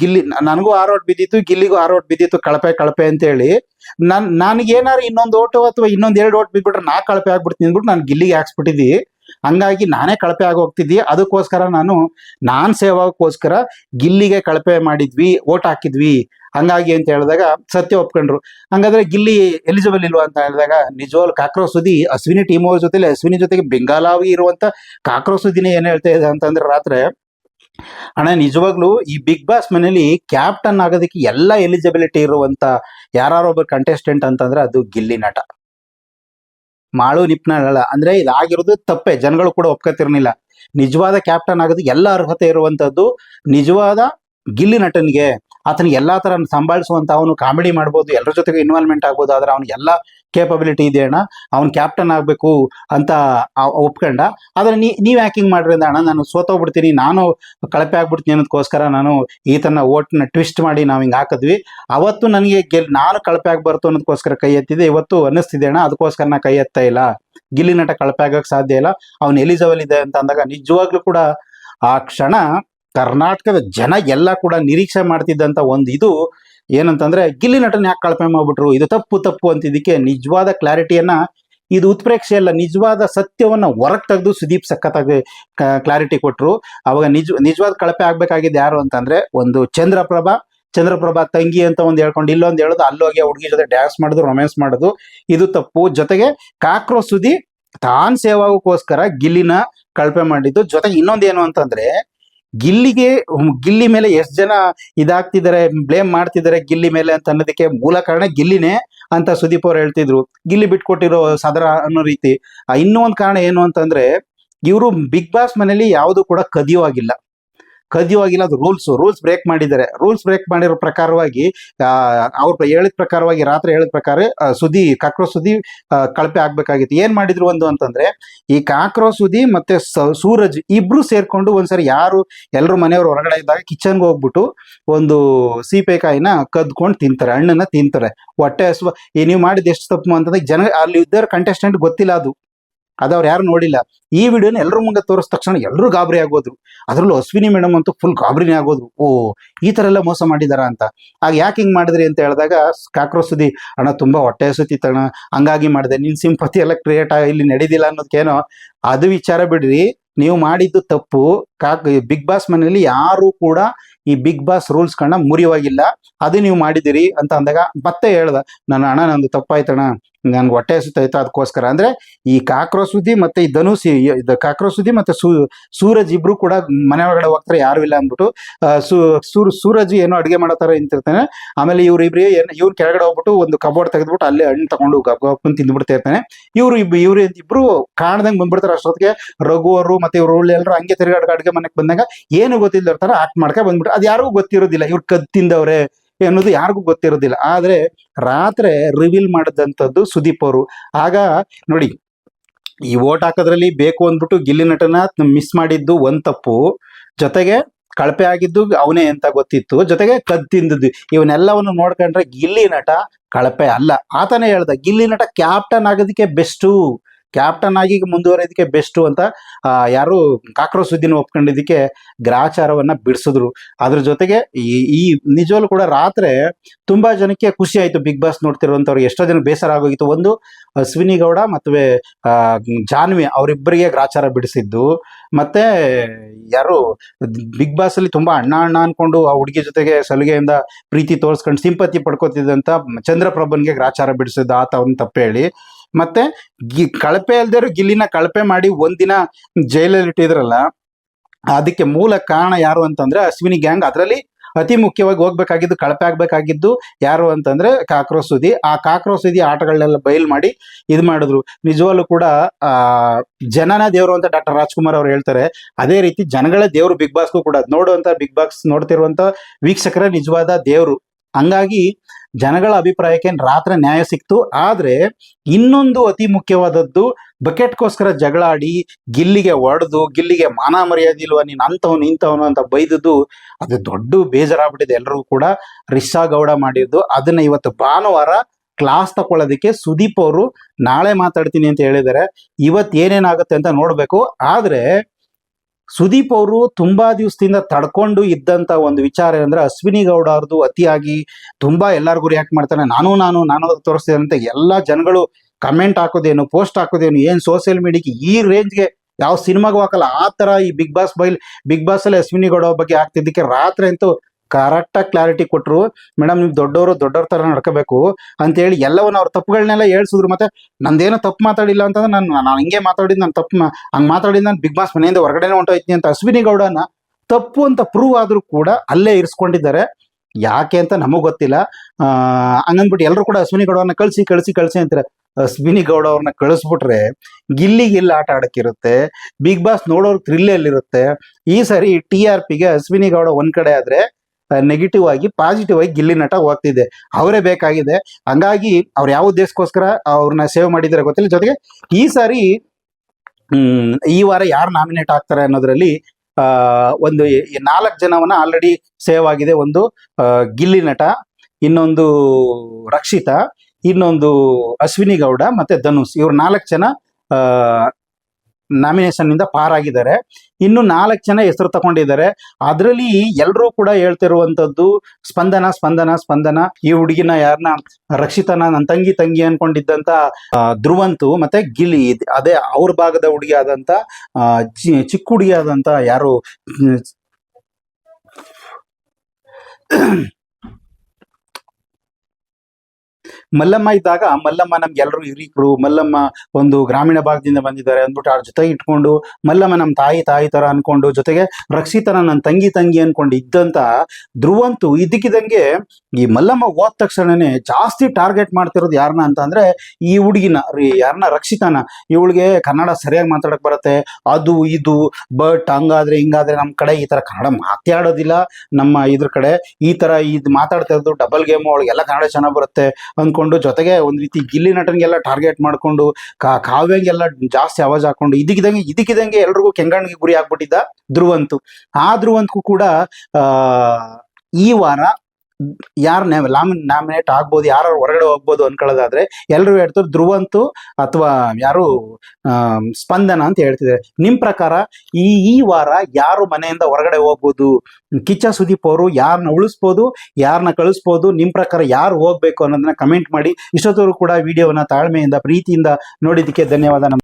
ಗಿಲ್ಲಿ, ನನಗೂ ಆರು ಓಟ್ ಬಿದ್ದಿತ್ತು, ಗಿಲ್ಲಿಗೂ ಆರು ಓಟ್ ಬಿದ್ದಿತ್ತು, ಕಳಪೆ ಕಳಪೆ ಅಂತೇಳಿ. ನನ್ ನನಗೇನಾರು ಇನ್ನೊಂದು ಓಟು ಅಥವಾ ಇನ್ನೊಂದು ಎರಡು ಓಟ್ ಬಿದ್ಬಿಟ್ರೆ ನಾ ಕಳಪೆ ಆಗ್ಬಿಡ್ತೀನಿ ಅಂದ್ಬಿಟ್ಟು ನಾನು ಗಿಲ್ಲಿಗೆ ಹಾಕ್ಸ್ಬಿಟ್ಟಿದ್ದಿ. ಹಂಗಾಗಿ ನಾನೇ ಕಳಪೆ ಆಗಿ ಹೋಗ್ತಿದ್ದಿ ಅದಕ್ಕೋಸ್ಕರ ನಾನು, ನಾನ್ ಸೇವಾಗೋಸ್ಕರ ಗಿಲ್ಲಿಗೆ ಕಳಪೆ ಮಾಡಿದ್ವಿ, ಓಟ್ ಹಾಕಿದ್ವಿ. ಹಂಗಾಗಿ ಅಂತ ಹೇಳಿದಾಗ ಸತ್ಯ ಒಪ್ಕೊಂಡ್ರು. ಹಂಗಾದ್ರೆ ಗಿಲ್ಲಿ ಎಲಿಜಿಬಲ್ ಇಲ್ವಾ ಅಂತ ಹೇಳಿದಾಗ, ನಿಜವಾಗ್ಲು ಕಾಕ್ರೋಚ್ ಸುದ್ದಿ ಅಶ್ವಿನಿ ಟೀಮ್ ಅವ್ರ ಜೊತೆ ಅಶ್ವಿನಿ ಜೊತೆಗೆ ಬೆಂಗಾಲಾವಿ ಇರುವಂತ ಕಾಕ್ರೋಚ್ ಸುದ್ದಿನೇ ಏನ್ ಹೇಳ್ತಾ ಇದೆ ಅಂತಂದ್ರೆ ರಾತ್ರಿ ಅಣ್ಣ, ನಿಜವಾಗ್ಲೂ ಈ ಬಿಗ್ ಬಾಸ್ ಮನೇಲಿ ಕ್ಯಾಪ್ಟನ್ ಆಗೋದಕ್ಕೆ ಎಲ್ಲ ಎಲಿಜಿಬಿಲಿಟಿ ಇರುವಂತ ಯಾರೊಬ್ಬ ಕಂಟೆಸ್ಟೆಂಟ್ ಅಂತಂದ್ರೆ ಅದು ಗಿಲ್ಲಿ ನಟ. ಮಾಳು ನಿಪ್ನಲ್ಲ ಅಂದ್ರೆ ಇದಾಗಿರೋದು ತಪ್ಪೆ. ಜನಗಳು ಕೂಡ ಒಪ್ಕೋತಿರ್ಲಿಲ್ಲ. ನಿಜವಾದ ಕ್ಯಾಪ್ಟನ್ ಆಗೋದು ಎಲ್ಲ ಅರ್ಹತೆ ಇರುವಂತದ್ದು ನಿಜವಾದ ಗಿಲ್ಲಿ ನಟನಿಗೆ. ಆತನಿಗೆ ಎಲ್ಲಾ ತರ ಸಂಭಾಳಿಸುವಂತ ಅವನು ಕಾಮಿಡಿ ಮಾಡ್ಬೋದು ಎಲ್ಲರ ಜೊತೆಗೆ ಇನ್ವಾಲ್ವ್ಮೆಂಟ್ ಆಗ್ಬೋದು, ಆದ್ರೆ ಅವ್ನಿಗೆ ಎಲ್ಲ ಕೇಪಬಿಲಿಟಿ ಇದೆ ಅಣ್ಣ. ಅವ್ನು ಕ್ಯಾಪ್ಟನ್ ಆಗಬೇಕು ಅಂತ ಒಪ್ಕೊಂಡ. ಆದರೆ ನೀ, ನೀವು ಯಾಕಿಂಗ್ ಮಾಡ್ರಿ ಅಣ್ಣ? ನಾನು ಸೋತೋಗ್ಬಿಡ್ತೀನಿ ನಾನು ಕಳಪೆ ಆಗ್ಬಿಡ್ತೀನಿ ಅನ್ನೋದಕ್ಕೋಸ್ಕರ ನಾನು ಈತನ ಓಟ್ನ ಟ್ವಿಸ್ಟ್ ಮಾಡಿ ನಾವು ಹಿಂಗೆ ಹಾಕಿದ್ವಿ. ಅವತ್ತು ನನಗೆ ಗೆಲ್, ನಾನು ಕಳಪೆ ಆಗ್ಬಾರ್ದು ಅನ್ನೋದಕ್ಕೋಸ್ಕರ ಕೈ ಎತ್ತಿದೆ. ಇವತ್ತು ಅನ್ನಿಸ್ತಿದೆ ಅಣ್ಣ. ಅದಕ್ಕೋಸ್ಕರ ನಾನು ಕೈ ಎತ್ತಾ ಇಲ್ಲ. ಗಿಲ್ಲಿ ನಟ ಕಳಪೆ ಆಗಕ್ ಸಾಧ್ಯ ಇಲ್ಲ. ಅವ್ನು ಎಲಿಜಬಲ್ ಇದೆ ಅಂತ ಅಂದಾಗ ನಿಜವಾಗ್ಲೂ ಕೂಡ ಆ ಕ್ಷಣ ಕರ್ನಾಟಕದ ಜನ ಎಲ್ಲ ಕೂಡ ನಿರೀಕ್ಷೆ ಮಾಡ್ತಿದ್ದಂಥ ಒಂದು ಇದು ಏನಂತಂದ್ರೆ ಗಿಲ್ಲಿ ನಟನ ಯಾಕೆ ಕಳಪೆ ಮಾಡ್ಬಿಟ್ರು? ಇದು ತಪ್ಪು ತಪ್ಪು ಅಂತ ಇದಕ್ಕೆ ನಿಜವಾದ ಕ್ಲಾರಿಟಿಯನ್ನ ಇದು ಉತ್ಪ್ರೇಕ್ಷೆ ಅಲ್ಲ, ನಿಜವಾದ ಸತ್ಯವನ್ನ ಹೊರಗ್ ತೆಗೆದು ಸುದೀಪ್ ಸಖತ್ತಾಗಿ ಕ್ಲಾರಿಟಿ ಕೊಟ್ರು. ಅವಾಗ ನಿಜ, ನಿಜವಾದ ಕಳಪೆ ಆಗ್ಬೇಕಾಗಿದ್ದು ಯಾರು ಅಂತಂದ್ರೆ ಒಂದು ಚಂದ್ರಪ್ರಭಾ. ಚಂದ್ರಪ್ರಭಾ ತಂಗಿ ಅಂತ ಒಂದು ಹೇಳ್ಕೊಂಡು ಇಲ್ಲೊಂದು ಹೇಳೋದು, ಅಲ್ಲೋಗಿ ಹುಡುಗಿ ಜೊತೆ ಡ್ಯಾನ್ಸ್ ಮಾಡೋದು ರೊಮ್ಯಾನ್ಸ್ ಮಾಡೋದು, ಇದು ತಪ್ಪು. ಜೊತೆಗೆ ಕಾಕ್ರೋ ಸುದಿ ತಾನ್ ಸೇವಾಗೋಸ್ಕರ ಗಿಲ್ಲಿನ ಕಳಪೆ ಮಾಡಿದ್ದು. ಜೊತೆಗೆ ಇನ್ನೊಂದೇನು ಅಂತಂದ್ರೆ ಗಿಲ್ಲಿಗೆ ಗಿಲ್ಲಿ ಮೇಲೆ ಎಷ್ಟು ಜನ ಇದಾಗ್ತಿದ್ದಾರೆ ಬ್ಲೇಮ್ ಮಾಡ್ತಿದ್ದಾರೆ ಗಿಲ್ಲಿ ಮೇಲೆ ಅಂತ ಅನ್ನೋದಕ್ಕೆ ಮೂಲ ಕಾರಣ ಗಿಲ್ಲಿನೇ ಅಂತ ಸುದೀಪ್ ಅವ್ರು ಹೇಳ್ತಿದ್ರು. ಗಿಲ್ಲಿ ಬಿಟ್ಕೊಟ್ಟಿರೋ ಸದರ ಅನ್ನೋ ರೀತಿ. ಇನ್ನೂ ಒಂದು ಕಾರಣ ಏನು ಅಂತಂದ್ರೆ, ಇವರು ಬಿಗ್ ಬಾಸ್ ಮನೇಲಿ ಯಾವುದು ಕೂಡ ಕದಿಯುವಾಗಿಲ್ಲ ಕದಿಯುವಾಗಿಲ್ಲ ಅದು ರೂಲ್ಸ್ ರೂಲ್ಸ್ ಬ್ರೇಕ್ ಮಾಡಿದ್ದಾರೆ. ರೂಲ್ಸ್ ಬ್ರೇಕ್ ಮಾಡಿರೋ ಪ್ರಕಾರವಾಗಿ ಅವ್ರು ಹೇಳಿದ ಪ್ರಕಾರವಾಗಿ ರಾತ್ರಿ ಹೇಳಿದ ಪ್ರಕಾರ ಸುದಿ ಕಾಕ್ರೋ ಸುದ್ದಿ ಆ, ಕಳಪೆ ಆಗ್ಬೇಕಾಗಿತ್ತು. ಏನ್ ಮಾಡಿದ್ರು ಒಂದು ಅಂತಂದ್ರೆ ಈ ಕಾಕ್ರೋ ಸುದಿ ಮತ್ತೆ ಸೂರಜ್ ಇಬ್ರು ಸೇರ್ಕೊಂಡು ಒಂದ್ಸರಿ ಯಾರು ಎಲ್ಲರೂ ಮನೆಯವರು ಹೊರಗಡೆ ಇದ್ದಾಗ ಕಿಚನ್ಗೆ ಹೋಗ್ಬಿಟ್ಟು ಒಂದು ಸೀಪೆಕಾಯಿನ ಕದ್ಕೊಂಡು ತಿಂತಾರೆ ಹಣ್ಣನ್ನ ತಿಂತಾರೆ. ಹೊಟ್ಟೆ ಹಸುವ ಈ ನೀವು ಮಾಡಿದ ಎಷ್ಟು ತಪ್ಪು ಅಂತಂದ್ರೆ ಜನ ಅಲ್ಲಿ ಇದ್ದವ್ರ ಕಂಟೆಸ್ಟೆಂಟ್ ಗೊತ್ತಿಲ್ಲ ಅದು. ಅದವ್ರು ಯಾರು ನೋಡಿಲ್ಲ. ಈ ವಿಡಿಯೋನ ಎಲ್ಲರ ಮುಂದೆ ತೋರಿಸಿದ ತಕ್ಷಣ ಎಲ್ಲರೂ ಗಾಬರಿ ಆಗೋದ್ರು. ಅದರಲ್ಲೂ ಅಶ್ವಿನಿ ಮೇಡಮ್ ಅಂತೂ ಫುಲ್ ಗಾಬರಿನೇ ಆಗೋದ್ರು. ಓ, ಈ ತರ ಎಲ್ಲ ಮೋಸ ಮಾಡಿದಾರ ಅಂತ. ಆಗ ಯಾಕೆ ಹಿಂಗ್ ಮಾಡಿದ್ರಿ ಅಂತ ಹೇಳಿದಾಗ, ಕಾಕ್ರೋಚ್ ಸುದ್ದಿ, ಅಣ್ಣ ತುಂಬಾ ಹೊಟ್ಟೆ ಸುತ್ತಿತ್ತಣ್ಣ ಹಂಗಾಗಿ ಮಾಡಿದೆ. ನಿನ್ ಸಿಂಪತಿ ಎಲ್ಲ ಕ್ರಿಯೇಟ್ ಆಗಿ ಇಲ್ಲಿ ನಡೀದಿಲ್ಲ ಅನ್ನೋದಕ್ಕೇನೋ ಅದು ವಿಚಾರ ಬಿಡ್ರಿ. ನೀವು ಮಾಡಿದ್ದು ತಪ್ಪು. ಕಾಕ್ ಬಿಗ್ ಬಾಸ್ ಮನೆಯಲ್ಲಿ ಯಾರು ಕೂಡ ಈ ಬಿಗ್ ಬಾಸ್ ರೂಲ್ಸ್ ಕಣ್ಣ ಮುರಿಯುವಾಗಿಲ್ಲ. ಅದು ನೀವು ಮಾಡಿದಿರಿ ಅಂತ ಅಂದಾಗ ಮತ್ತೆ ಹೇಳ್ದ, ನನ್ನ ಅಣ್ಣ ನಂದು ತಪ್ಪಾಯ್ತಣ್ಣ. ನನ್ಗೆ ಹೊಟ್ಟೆ ಹಸುತ್ತಾಯ್ತು ಅದಕ್ಕೋಸ್ಕರ ಅಂದ್ರೆ ಈ ಕಾಕ್ರೋಚ್ ಸುದ್ದಿ ಮತ್ತೆ ಈ ಇದು ಕಾಕ್ರೋಚ್ ಸುದ್ದಿ ಮತ್ತೆ ಸೂರಜ್ ಇಬ್ರು ಕೂಡ ಮನೆ ಒಳಗಡೆ ಹೋಗ್ತಾರೆ, ಯಾರು ಇಲ್ಲ ಅಂದ್ಬಿಟ್ಟು. ಸೂರ್ ಸೂರಜ್ ಏನೋ ಅಡಿಗೆ ಮಾಡೋ ತರ ನಿಂತಿರ್ತಾನೆ ಆಮೇಲೆ ಇವ್ರು ಇಬ್ರು ಏನ್ ಇವ್ರು ಕೆಳಗಡೆ ಹೋಗ್ಬಿಟ್ಟು ಒಂದು ಕಬೋರ್ಡ್ ತೆಗೆದ್ಬಿಟ್ಟು ಅಲ್ಲೇ ಹಣ್ಣು ತಗೊಂಡು ಗಪ್ಕೊಂಡ್ ತಿಂದ್ಬಿಡ್ತಾ ಇರ್ತಾನೆ. ಇವ್ರು ಇಬ್, ಇವ್ರು ಇಬ್ರು ಕಾಣ್ದಂಗ್ ಬಂದ್ಬಿಡ್ತಾರೆ ಅಷ್ಟೊತ್ತಿಗೆ. ರಘು ಅವರು ಮತ್ತೆ ಇವ್ರು ಎಲ್ಲರೂ ಹಂಗೆ ತಿರುಗಾಡ್ಕ ಅಡಿಗೆ ಮನೆಗೆ ಬಂದಾಗ ಏನು ಗೊತ್ತಿಲ್ಲ ತರ ಆಕ್ಟ್ ಮಾಡ್ಕ ಬಂದ್ಬಿಟ್ಟು ಅದು ಯಾರಿಗೂ ಗೊತ್ತಿರೋದಿಲ್ಲ. ಇವ್ರು ಕದ್ ತಿಂದವ್ರೆ. ಅನ್ನೋದು ಯಾರಿಗೂ ಗೊತ್ತಿರೋದಿಲ್ಲ. ಆದ್ರೆ ರಾತ್ರಿ ರಿವೀಲ್ ಮಾಡಿದಂಥದ್ದು ಸುದೀಪ್ ಅವರು. ಆಗ ನೋಡಿ, ಈ ಓಟ್ ಹಾಕೋದ್ರಲ್ಲಿ ಬೇಕು ಅಂದ್ಬಿಟ್ಟು ಗಿಲ್ಲಿ ನಟನ ಮಿಸ್ ಮಾಡಿದ್ದು ಒಂದ್ ತಪ್ಪು. ಜೊತೆಗೆ ಕಳಪೆ ಆಗಿದ್ದು ಅವನೇ ಅಂತ ಗೊತ್ತಿತ್ತು. ಜೊತೆಗೆ ಕದ್ ತಿಂದದ್ದು. ಇವನ್ನೆಲ್ಲವನ್ನು ನೋಡ್ಕೊಂಡ್ರೆ ಗಿಲ್ಲಿ ನಟ ಕಳಪೆ ಅಲ್ಲ. ಆತನೇ ಹೇಳ್ದ, ಗಿಲ್ಲಿ ನಟ ಕ್ಯಾಪ್ಟನ್ ಆಗೋದಕ್ಕೆ ಬೆಸ್ಟು ಕ್ಯಾಪ್ಟನ್ ಆಗಿ ಮುಂದುವರೆಯೋದಕ್ಕೆ ಬೆಸ್ಟು ಅಂತ ಯಾರು ಕಾಕ್ರೋ ಸುದ್ದಿನ ಒಪ್ಕೊಂಡಿದ್ದಕ್ಕೆ ಗ್ರಾಚಾರವನ್ನ ಬಿಡಿಸಿದ್ರು. ಅದ್ರ ಜೊತೆಗೆ ಈ ಈ ನಿಜವಲ್ಲೂ ಕೂಡ ರಾತ್ರಿ ತುಂಬಾ ಜನಕ್ಕೆ ಖುಷಿ ಆಯ್ತು ಬಿಗ್ ಬಾಸ್ ನೋಡ್ತಿರುವಂಥವ್ರು ಎಷ್ಟೋ ಜನ ಬೇಸರ ಆಗೋಗಿತ್ತು. ಒಂದು ಅಶ್ವಿನಿ ಗೌಡ ಮತ್ತು ಜಾನ್ವಿ ಅವರಿಬ್ಬರಿಗೆ ಗ್ರಾಚಾರ ಬಿಡಿಸಿದ್ದು. ಮತ್ತೆ ಯಾರು ಬಿಗ್ ಬಾಸ್ ಅಲ್ಲಿ ತುಂಬಾ ಅಣ್ಣ ಅಣ್ಣ ಅನ್ಕೊಂಡು ಆ ಹುಡುಗಿ ಜೊತೆಗೆ ಸಲುಗೆಯಿಂದ ಪ್ರೀತಿ ತೋರಿಸ್ಕೊಂಡು ಸಿಂಪತಿ ಪಡ್ಕೋತಿದ್ದಂತ ಚಂದ್ರಪ್ರಭನ್ಗೆ ಗ್ರಾಚಾರ ಬಿಡಿಸಿದ್ದು. ಆತ ಅವ್ನ ತಪ್ಪೇಳಿ. ಮತ್ತೆ ಗಿ ಕಳಪೆ ಅಲ್ದೇರು ಗಿಲ್ಲಿನ ಕಳಪೆ ಮಾಡಿ ಒಂದಿನ ಜೈಲಲ್ಲಿ ಇಟ್ಟಿದ್ರಲ್ಲ, ಅದಕ್ಕೆ ಮೂಲ ಕಾರಣ ಯಾರು ಅಂತಂದ್ರೆ ಅಶ್ವಿನಿ ಗ್ಯಾಂಗ್. ಅದರಲ್ಲಿ ಅತಿ ಮುಖ್ಯವಾಗಿ ಹೋಗ್ಬೇಕಾಗಿದ್ದು ಕಳಪೆ ಆಗ್ಬೇಕಾಗಿದ್ದು ಯಾರು ಅಂತಂದ್ರೆ ಕಾಕ್ರೋಚ್ ಸುದಿ. ಆ ಕಾಕ್ರೋಚ್ ಸುದಿ ಆಟಗಳನ್ನೆಲ್ಲ ಬಯಲು ಮಾಡಿ ಇದು ಮಾಡಿದ್ರು. ನಿಜವಾಗ್ಲೂ ಕೂಡ, ಆ, ಜನನ ದೇವರು ಅಂತ ಡಾಕ್ಟರ್ ರಾಜ್ಕುಮಾರ್ ಅವ್ರು ಹೇಳ್ತಾರೆ. ಅದೇ ರೀತಿ ಜನಗಳ ದೇವರು ಬಿಗ್ ಬಾಸ್ಗೂ ಕೂಡ. ನೋಡುವಂತ, ಬಿಗ್ ಬಾಸ್ ನೋಡ್ತಿರುವಂತ ವೀಕ್ಷಕರ ನಿಜವಾದ ದೇವರು. ಹಂಗಾಗಿ ಜನಗಳ ಅಭಿಪ್ರಾಯಕ್ಕೆ ರಾತ್ರಿ ನ್ಯಾಯ ಸಿಕ್ತು. ಆದ್ರೆ ಇನ್ನೊಂದು ಅತಿ ಮುಖ್ಯವಾದದ್ದು ಬಕೆಟ್ಗೋಸ್ಕರ ಜಗಳಾಡಿ ಗಿಲ್ಲಿಗೆ ಒಡೆದು ಗಿಲ್ಲಿಗೆ ಮಾನ ಮರ್ಯಾದೆ ಇಲ್ವಾ ನೀನ್ ಅಂಥವ್ನು ಇಂಥವನು ಅಂತ ಬೈದದ್ದು ಅದು ದೊಡ್ಡ ಬೇಜಾರಾಗ್ಬಿಟ್ಟಿದೆ ಎಲ್ಲರೂ ಕೂಡ. ರಿಷಾ ಗೌಡ ಮಾಡಿದ್ದು ಅದನ್ನ ಇವತ್ತು ಭಾನುವಾರ ಕ್ಲಾಸ್ ತಕೊಳ್ಳೋದಕ್ಕೆ ಸುದೀಪ್ ಅವರು ನಾಳೆ ಮಾತಾಡ್ತೀನಿ ಅಂತ ಹೇಳಿದ್ದಾರೆ. ಇವತ್ತು ಏನೇನಾಗುತ್ತೆ ಅಂತ ನೋಡ್ಬೇಕು. ಆದ್ರೆ ಸುದೀಪ್ ಅವರು ತುಂಬಾ ದಿವಸದಿಂದ ತಡ್ಕೊಂಡು ಇದ್ದಂತ ಒಂದು ವಿಚಾರ ಏನಂದ್ರೆ ಅಶ್ವಿನಿ ಗೌಡ ಅವ್ರದ್ದು ಅತಿಯಾಗಿ ತುಂಬಾ ಎಲ್ಲರಿಗೂ ರಿಯಾಕ್ಟ್ ಮಾಡ್ತಾನೆ. ನಾನು ನಾನು ನಾನು ತೋರಿಸ್ತೇನೆ ಅಂತ ಎಲ್ಲಾ ಜನಗಳು ಕಮೆಂಟ್ ಹಾಕೋದೇನು ಪೋಸ್ಟ್ ಹಾಕೋದೇನು, ಏನ್ ಸೋಷಿಯಲ್ ಮೀಡಿಯಾಕ್ಕೆ ಈ ರೇಂಜ್ಗೆ ಯಾವ ಸಿನಿಮಾಗೂ ಹಾಕಲ್ಲ ಆ ತರ ಈ ಬಿಗ್ ಬಾಸ್ ಬೈಲ್ ಬಿಗ್ ಬಾಸ್ ಅಲ್ಲಿ ಅಶ್ವಿನಿ ಗೌಡ ಬಗ್ಗೆ ಆಗ್ತಿದ್ದಕ್ಕೆ ರಾತ್ರಿ ಅಂತೂ ಕರೆಕ್ಟಾಗಿ ಕ್ಲಾರಿಟಿ ಕೊಟ್ಟರು ಮೇಡಮ್ ನೀವು ದೊಡ್ಡವರು ದೊಡ್ಡವ್ರ ತರ ನಡ್ಕೋಬೇಕು ಅಂತೇಳಿ ಎಲ್ಲವನ್ನ ಅವ್ರ ತಪ್ಪುಗಳನ್ನೆಲ್ಲ ಹೇಳ್ಸಿದ್ರು ಮತ್ತೆ ನಂದೇನೋ ತಪ್ಪು ಮಾತಾಡಿಲ್ಲ ಅಂತಂದ್ರೆ ನಾನು ನಾನು ಹಿಂಗೆ ಮಾತಾಡಿದ್ದು ನಾನು ತಪ್ಪು ಹಂಗೆ ಮಾತಾಡಿದ್ದು ಮಾತಾಡಿದ್ ನಾನು ಬಿಗ್ ಬಾಸ್ ಮನೆಯಿಂದ ಹೊರಗಡೆನೆ ಹೊಂಟೋಯ್ತೀನಿ ಅಂತ ಅಶ್ವಿನಿ ಗೌಡನ ತಪ್ಪು ಅಂತ ಪ್ರೂವ್ ಆದ್ರೂ ಕೂಡ ಅಲ್ಲೇ ಇರಿಸ್ಕೊಂಡಿದ್ದಾರೆ. ಯಾಕೆ ಅಂತ ನಮಗ್ ಗೊತ್ತಿಲ್ಲ. ಹಂಗಂದ್ಬಿಟ್ಟು ಎಲ್ಲರೂ ಕೂಡ ಅಶ್ವಿನಿ ಗೌಡವನ್ನ ಕಳ್ಸಿ ಕಳ್ಸಿ ಕಳ್ಸಿ ಅಂತಾರೆ. ಅಶ್ವಿನಿ ಗೌಡ ಅವ್ರನ್ನ ಕಳಿಸ್ಬಿಟ್ರೆ ಗಿಲ್ಲಿ ಗಿಲ್ಲಿ ಆಟ ಆಡಕ್ಕಿರುತ್ತೆ, ಬಿಗ್ ಬಾಸ್ ನೋಡೋರ್ ಥ್ರಿಲ್ಲಲ್ಲಿರುತ್ತೆ ಈ ಸರಿ ಟಿ ಆರ್ ಪಿಗೆ ಅಶ್ವಿನಿ ಗೌಡ ಒಂದ್ ಕಡೆ ಆದ್ರೆ ನೆಗೆಟಿವ್ ಆಗಿ ಪಾಸಿಟಿವ್ ಆಗಿ ಗಿಲ್ಲಿ ನಟ ಹೋಗ್ತಿದೆ. ಅವರೇ ಬೇಕಾಗಿದೆ. ಹಂಗಾಗಿ ಅವ್ರು ಯಾವ ಉದ್ದೇಶಕ್ಕೋಸ್ಕರ ಅವ್ರನ್ನ ಸೇವ್ ಮಾಡಿದ್ರೆ ಗೊತ್ತಿಲ್ಲ. ಜೊತೆಗೆ ಈ ಸಾರಿ ಈ ವಾರ ಯಾರು ನಾಮಿನೇಟ್ ಆಗ್ತಾರೆ ಅನ್ನೋದ್ರಲ್ಲಿ ಒಂದು ನಾಲ್ಕು ಜನವನ್ನ ಆಲ್ರೆಡಿ ಸೇವ್ ಆಗಿದೆ ಒಂದು ಗಿಲ್ಲಿ ನಟ, ಇನ್ನೊಂದು ರಕ್ಷಿತಾ, ಇನ್ನೊಂದು ಅಶ್ವಿನಿ ಗೌಡ ಮತ್ತೆ ಧನುಷ್. ಇವ್ರು ನಾಲ್ಕು ಜನ ನಾಮಿನೇಷನ್ನಿಂದ ಪಾರಾಗಿದ್ದಾರೆ ಇನ್ನು ನಾಲ್ಕು ಜನ ಹೆಸರು ತಗೊಂಡಿದ್ದಾರೆ. ಅದರಲ್ಲಿ ಎಲ್ಲರೂ ಕೂಡ ಹೇಳ್ತಿರುವಂತದ್ದು ಸ್ಪಂದನ ಸ್ಪಂದನ ಸ್ಪಂದನ, ಈ ಹುಡುಗಿನ ಯಾರನ್ನ ರಕ್ಷಿತನ, ನನ್ನ ತಂಗಿ ತಂಗಿ ಅನ್ಕೊಂಡಿದ್ದಂತ ಧ್ರುವಂತು ಮತ್ತೆ ಗಿಲಿ, ಅದೇ ಅವ್ರ ಭಾಗದ ಹುಡುಗಿ ಆದಂತ ಚಿಕ್ಕ ಹುಡುಗಿ ಆದಂತ ಯಾರು ಹ್ಮ್, ಮಲ್ಲಮ್ಮ ಇದ್ದಾಗ ಮಲ್ಲಮ್ಮ ನಮ್ಗೆ ಎಲ್ಲರೂ ಹಿರೀಕರು. ಮಲ್ಲಮ್ಮ ಒಂದು ಗ್ರಾಮೀಣ ಭಾಗದಿಂದ ಬಂದಿದ್ದಾರೆ ಅಂದ್ಬಿಟ್ಟು ಅವ್ರ ಜೊತೆ ಇಟ್ಕೊಂಡು ಮಲ್ಲಮ್ಮ ನಮ್ಮ ತಾಯಿ ತಾಯಿ ತರ ಅನ್ಕೊಂಡು ಜೊತೆಗೆ ರಕ್ಷಿತನ ನನ್ನ ತಂಗಿ ತಂಗಿ ಅನ್ಕೊಂಡು ಇದ್ದಂತ ಧ್ರುವಂತು ಇದಕ್ಕಿದಂಗೆ ಈ ಮಲ್ಲಮ್ಮ ಹೋದ ತಕ್ಷಣನೆ ಜಾಸ್ತಿ ಟಾರ್ಗೆಟ್ ಮಾಡ್ತಿರೋದು ಯಾರನ್ನ ಅಂತ ಅಂದ್ರೆ ಈ ಹುಡುಗಿನ ಯಾರನ್ನ ರಕ್ಷಿತನ. ಇವಳಿಗೆ ಕನ್ನಡ ಸರಿಯಾಗಿ ಮಾತಾಡಕ್ ಬರುತ್ತೆ. ಅದು, ಇದು, ಬಟ್ ಹಂಗಾದ್ರೆ, ಹಿಂಗಾದ್ರೆ ನಮ್ಮ ಕಡೆ ಈ ತರ ಕನ್ನಡ ಮಾತಾಡೋದಿಲ್ಲ. ನಮ್ಮ ಇದ್ರ ಕಡೆ ಈ ತರ ಇದು ಮಾತಾಡ್ತಾ ಇರೋದು ಡಬಲ್ ಗೇಮ್ ಅವಳಿಗೆಲ್ಲ ಕನ್ನಡ ಚೆನ್ನಾಗಿ ಬರುತ್ತೆ ಅಂದ್ಕೊಂಡು ಜೊತೆಗೆ ಒಂದ್ ರೀತಿ ಗಿಲ್ಲಿ ನಟನ್ಗೆಲ್ಲ ಟಾರ್ಗೆಟ್ ಮಾಡ್ಕೊಂಡು ಕಾವ್ಯಂಗೆಲ್ಲ ಜಾಸ್ತಿ ಅವಾಜ್ ಹಾಕೊಂಡು ಇದಕ್ಕಿದಂಗೆ ಇದಕ್ಕಿದಂಗೆ ಎಲ್ರಿಗೂ ಕೆಂಗಣ್ಣಿಗೆ ಗುರಿ ಆಗ್ಬಿಟ್ಟಿದ್ದ ಧ್ರುವಂತು. ಆ ಧ್ರುವಂತ್ಗೂ ಕೂಡ, ಆ, ಈ ವಾರ ಯಾರು ನಾಮಿನೇಟ್ ಆಗ್ಬೋದು ಯಾರು ಹೊರಗಡೆ ಹೋಗ್ಬೋದು ಅನ್ಕೊಳ್ಳೋದಾದ್ರೆ ಎಲ್ಲರೂ ಹೇಳ್ತಾರೆ ಧ್ರುವಂತು ಅಥವಾ ಯಾರು ಸ್ಪಂದನ ಅಂತ ಹೇಳ್ತಿದ್ದಾರೆ. ನಿಮ್ ಪ್ರಕಾರ ಈ ಈ ವಾರ ಯಾರು ಮನೆಯಿಂದ ಹೊರಗಡೆ ಹೋಗ್ಬೋದು? ಕಿಚ್ಚ ಸುದೀಪ್ ಅವರು ಯಾರನ್ನ ಉಳಿಸ್ಬೋದು ಯಾರನ್ನ ಕಳಿಸ್ಬೋದು, ನಿಮ್ ಪ್ರಕಾರ ಯಾರು ಹೋಗ್ಬೇಕು ಅನ್ನೋದನ್ನ ಕಮೆಂಟ್ ಮಾಡಿ. ಇಷ್ಟೊತ್ತವರು ಕೂಡ ವಿಡಿಯೋನ ತಾಳ್ಮೆಯಿಂದ, ಪ್ರೀತಿಯಿಂದ ನೋಡಿದ್ದಕ್ಕೆ ಧನ್ಯವಾದ. ನಮ್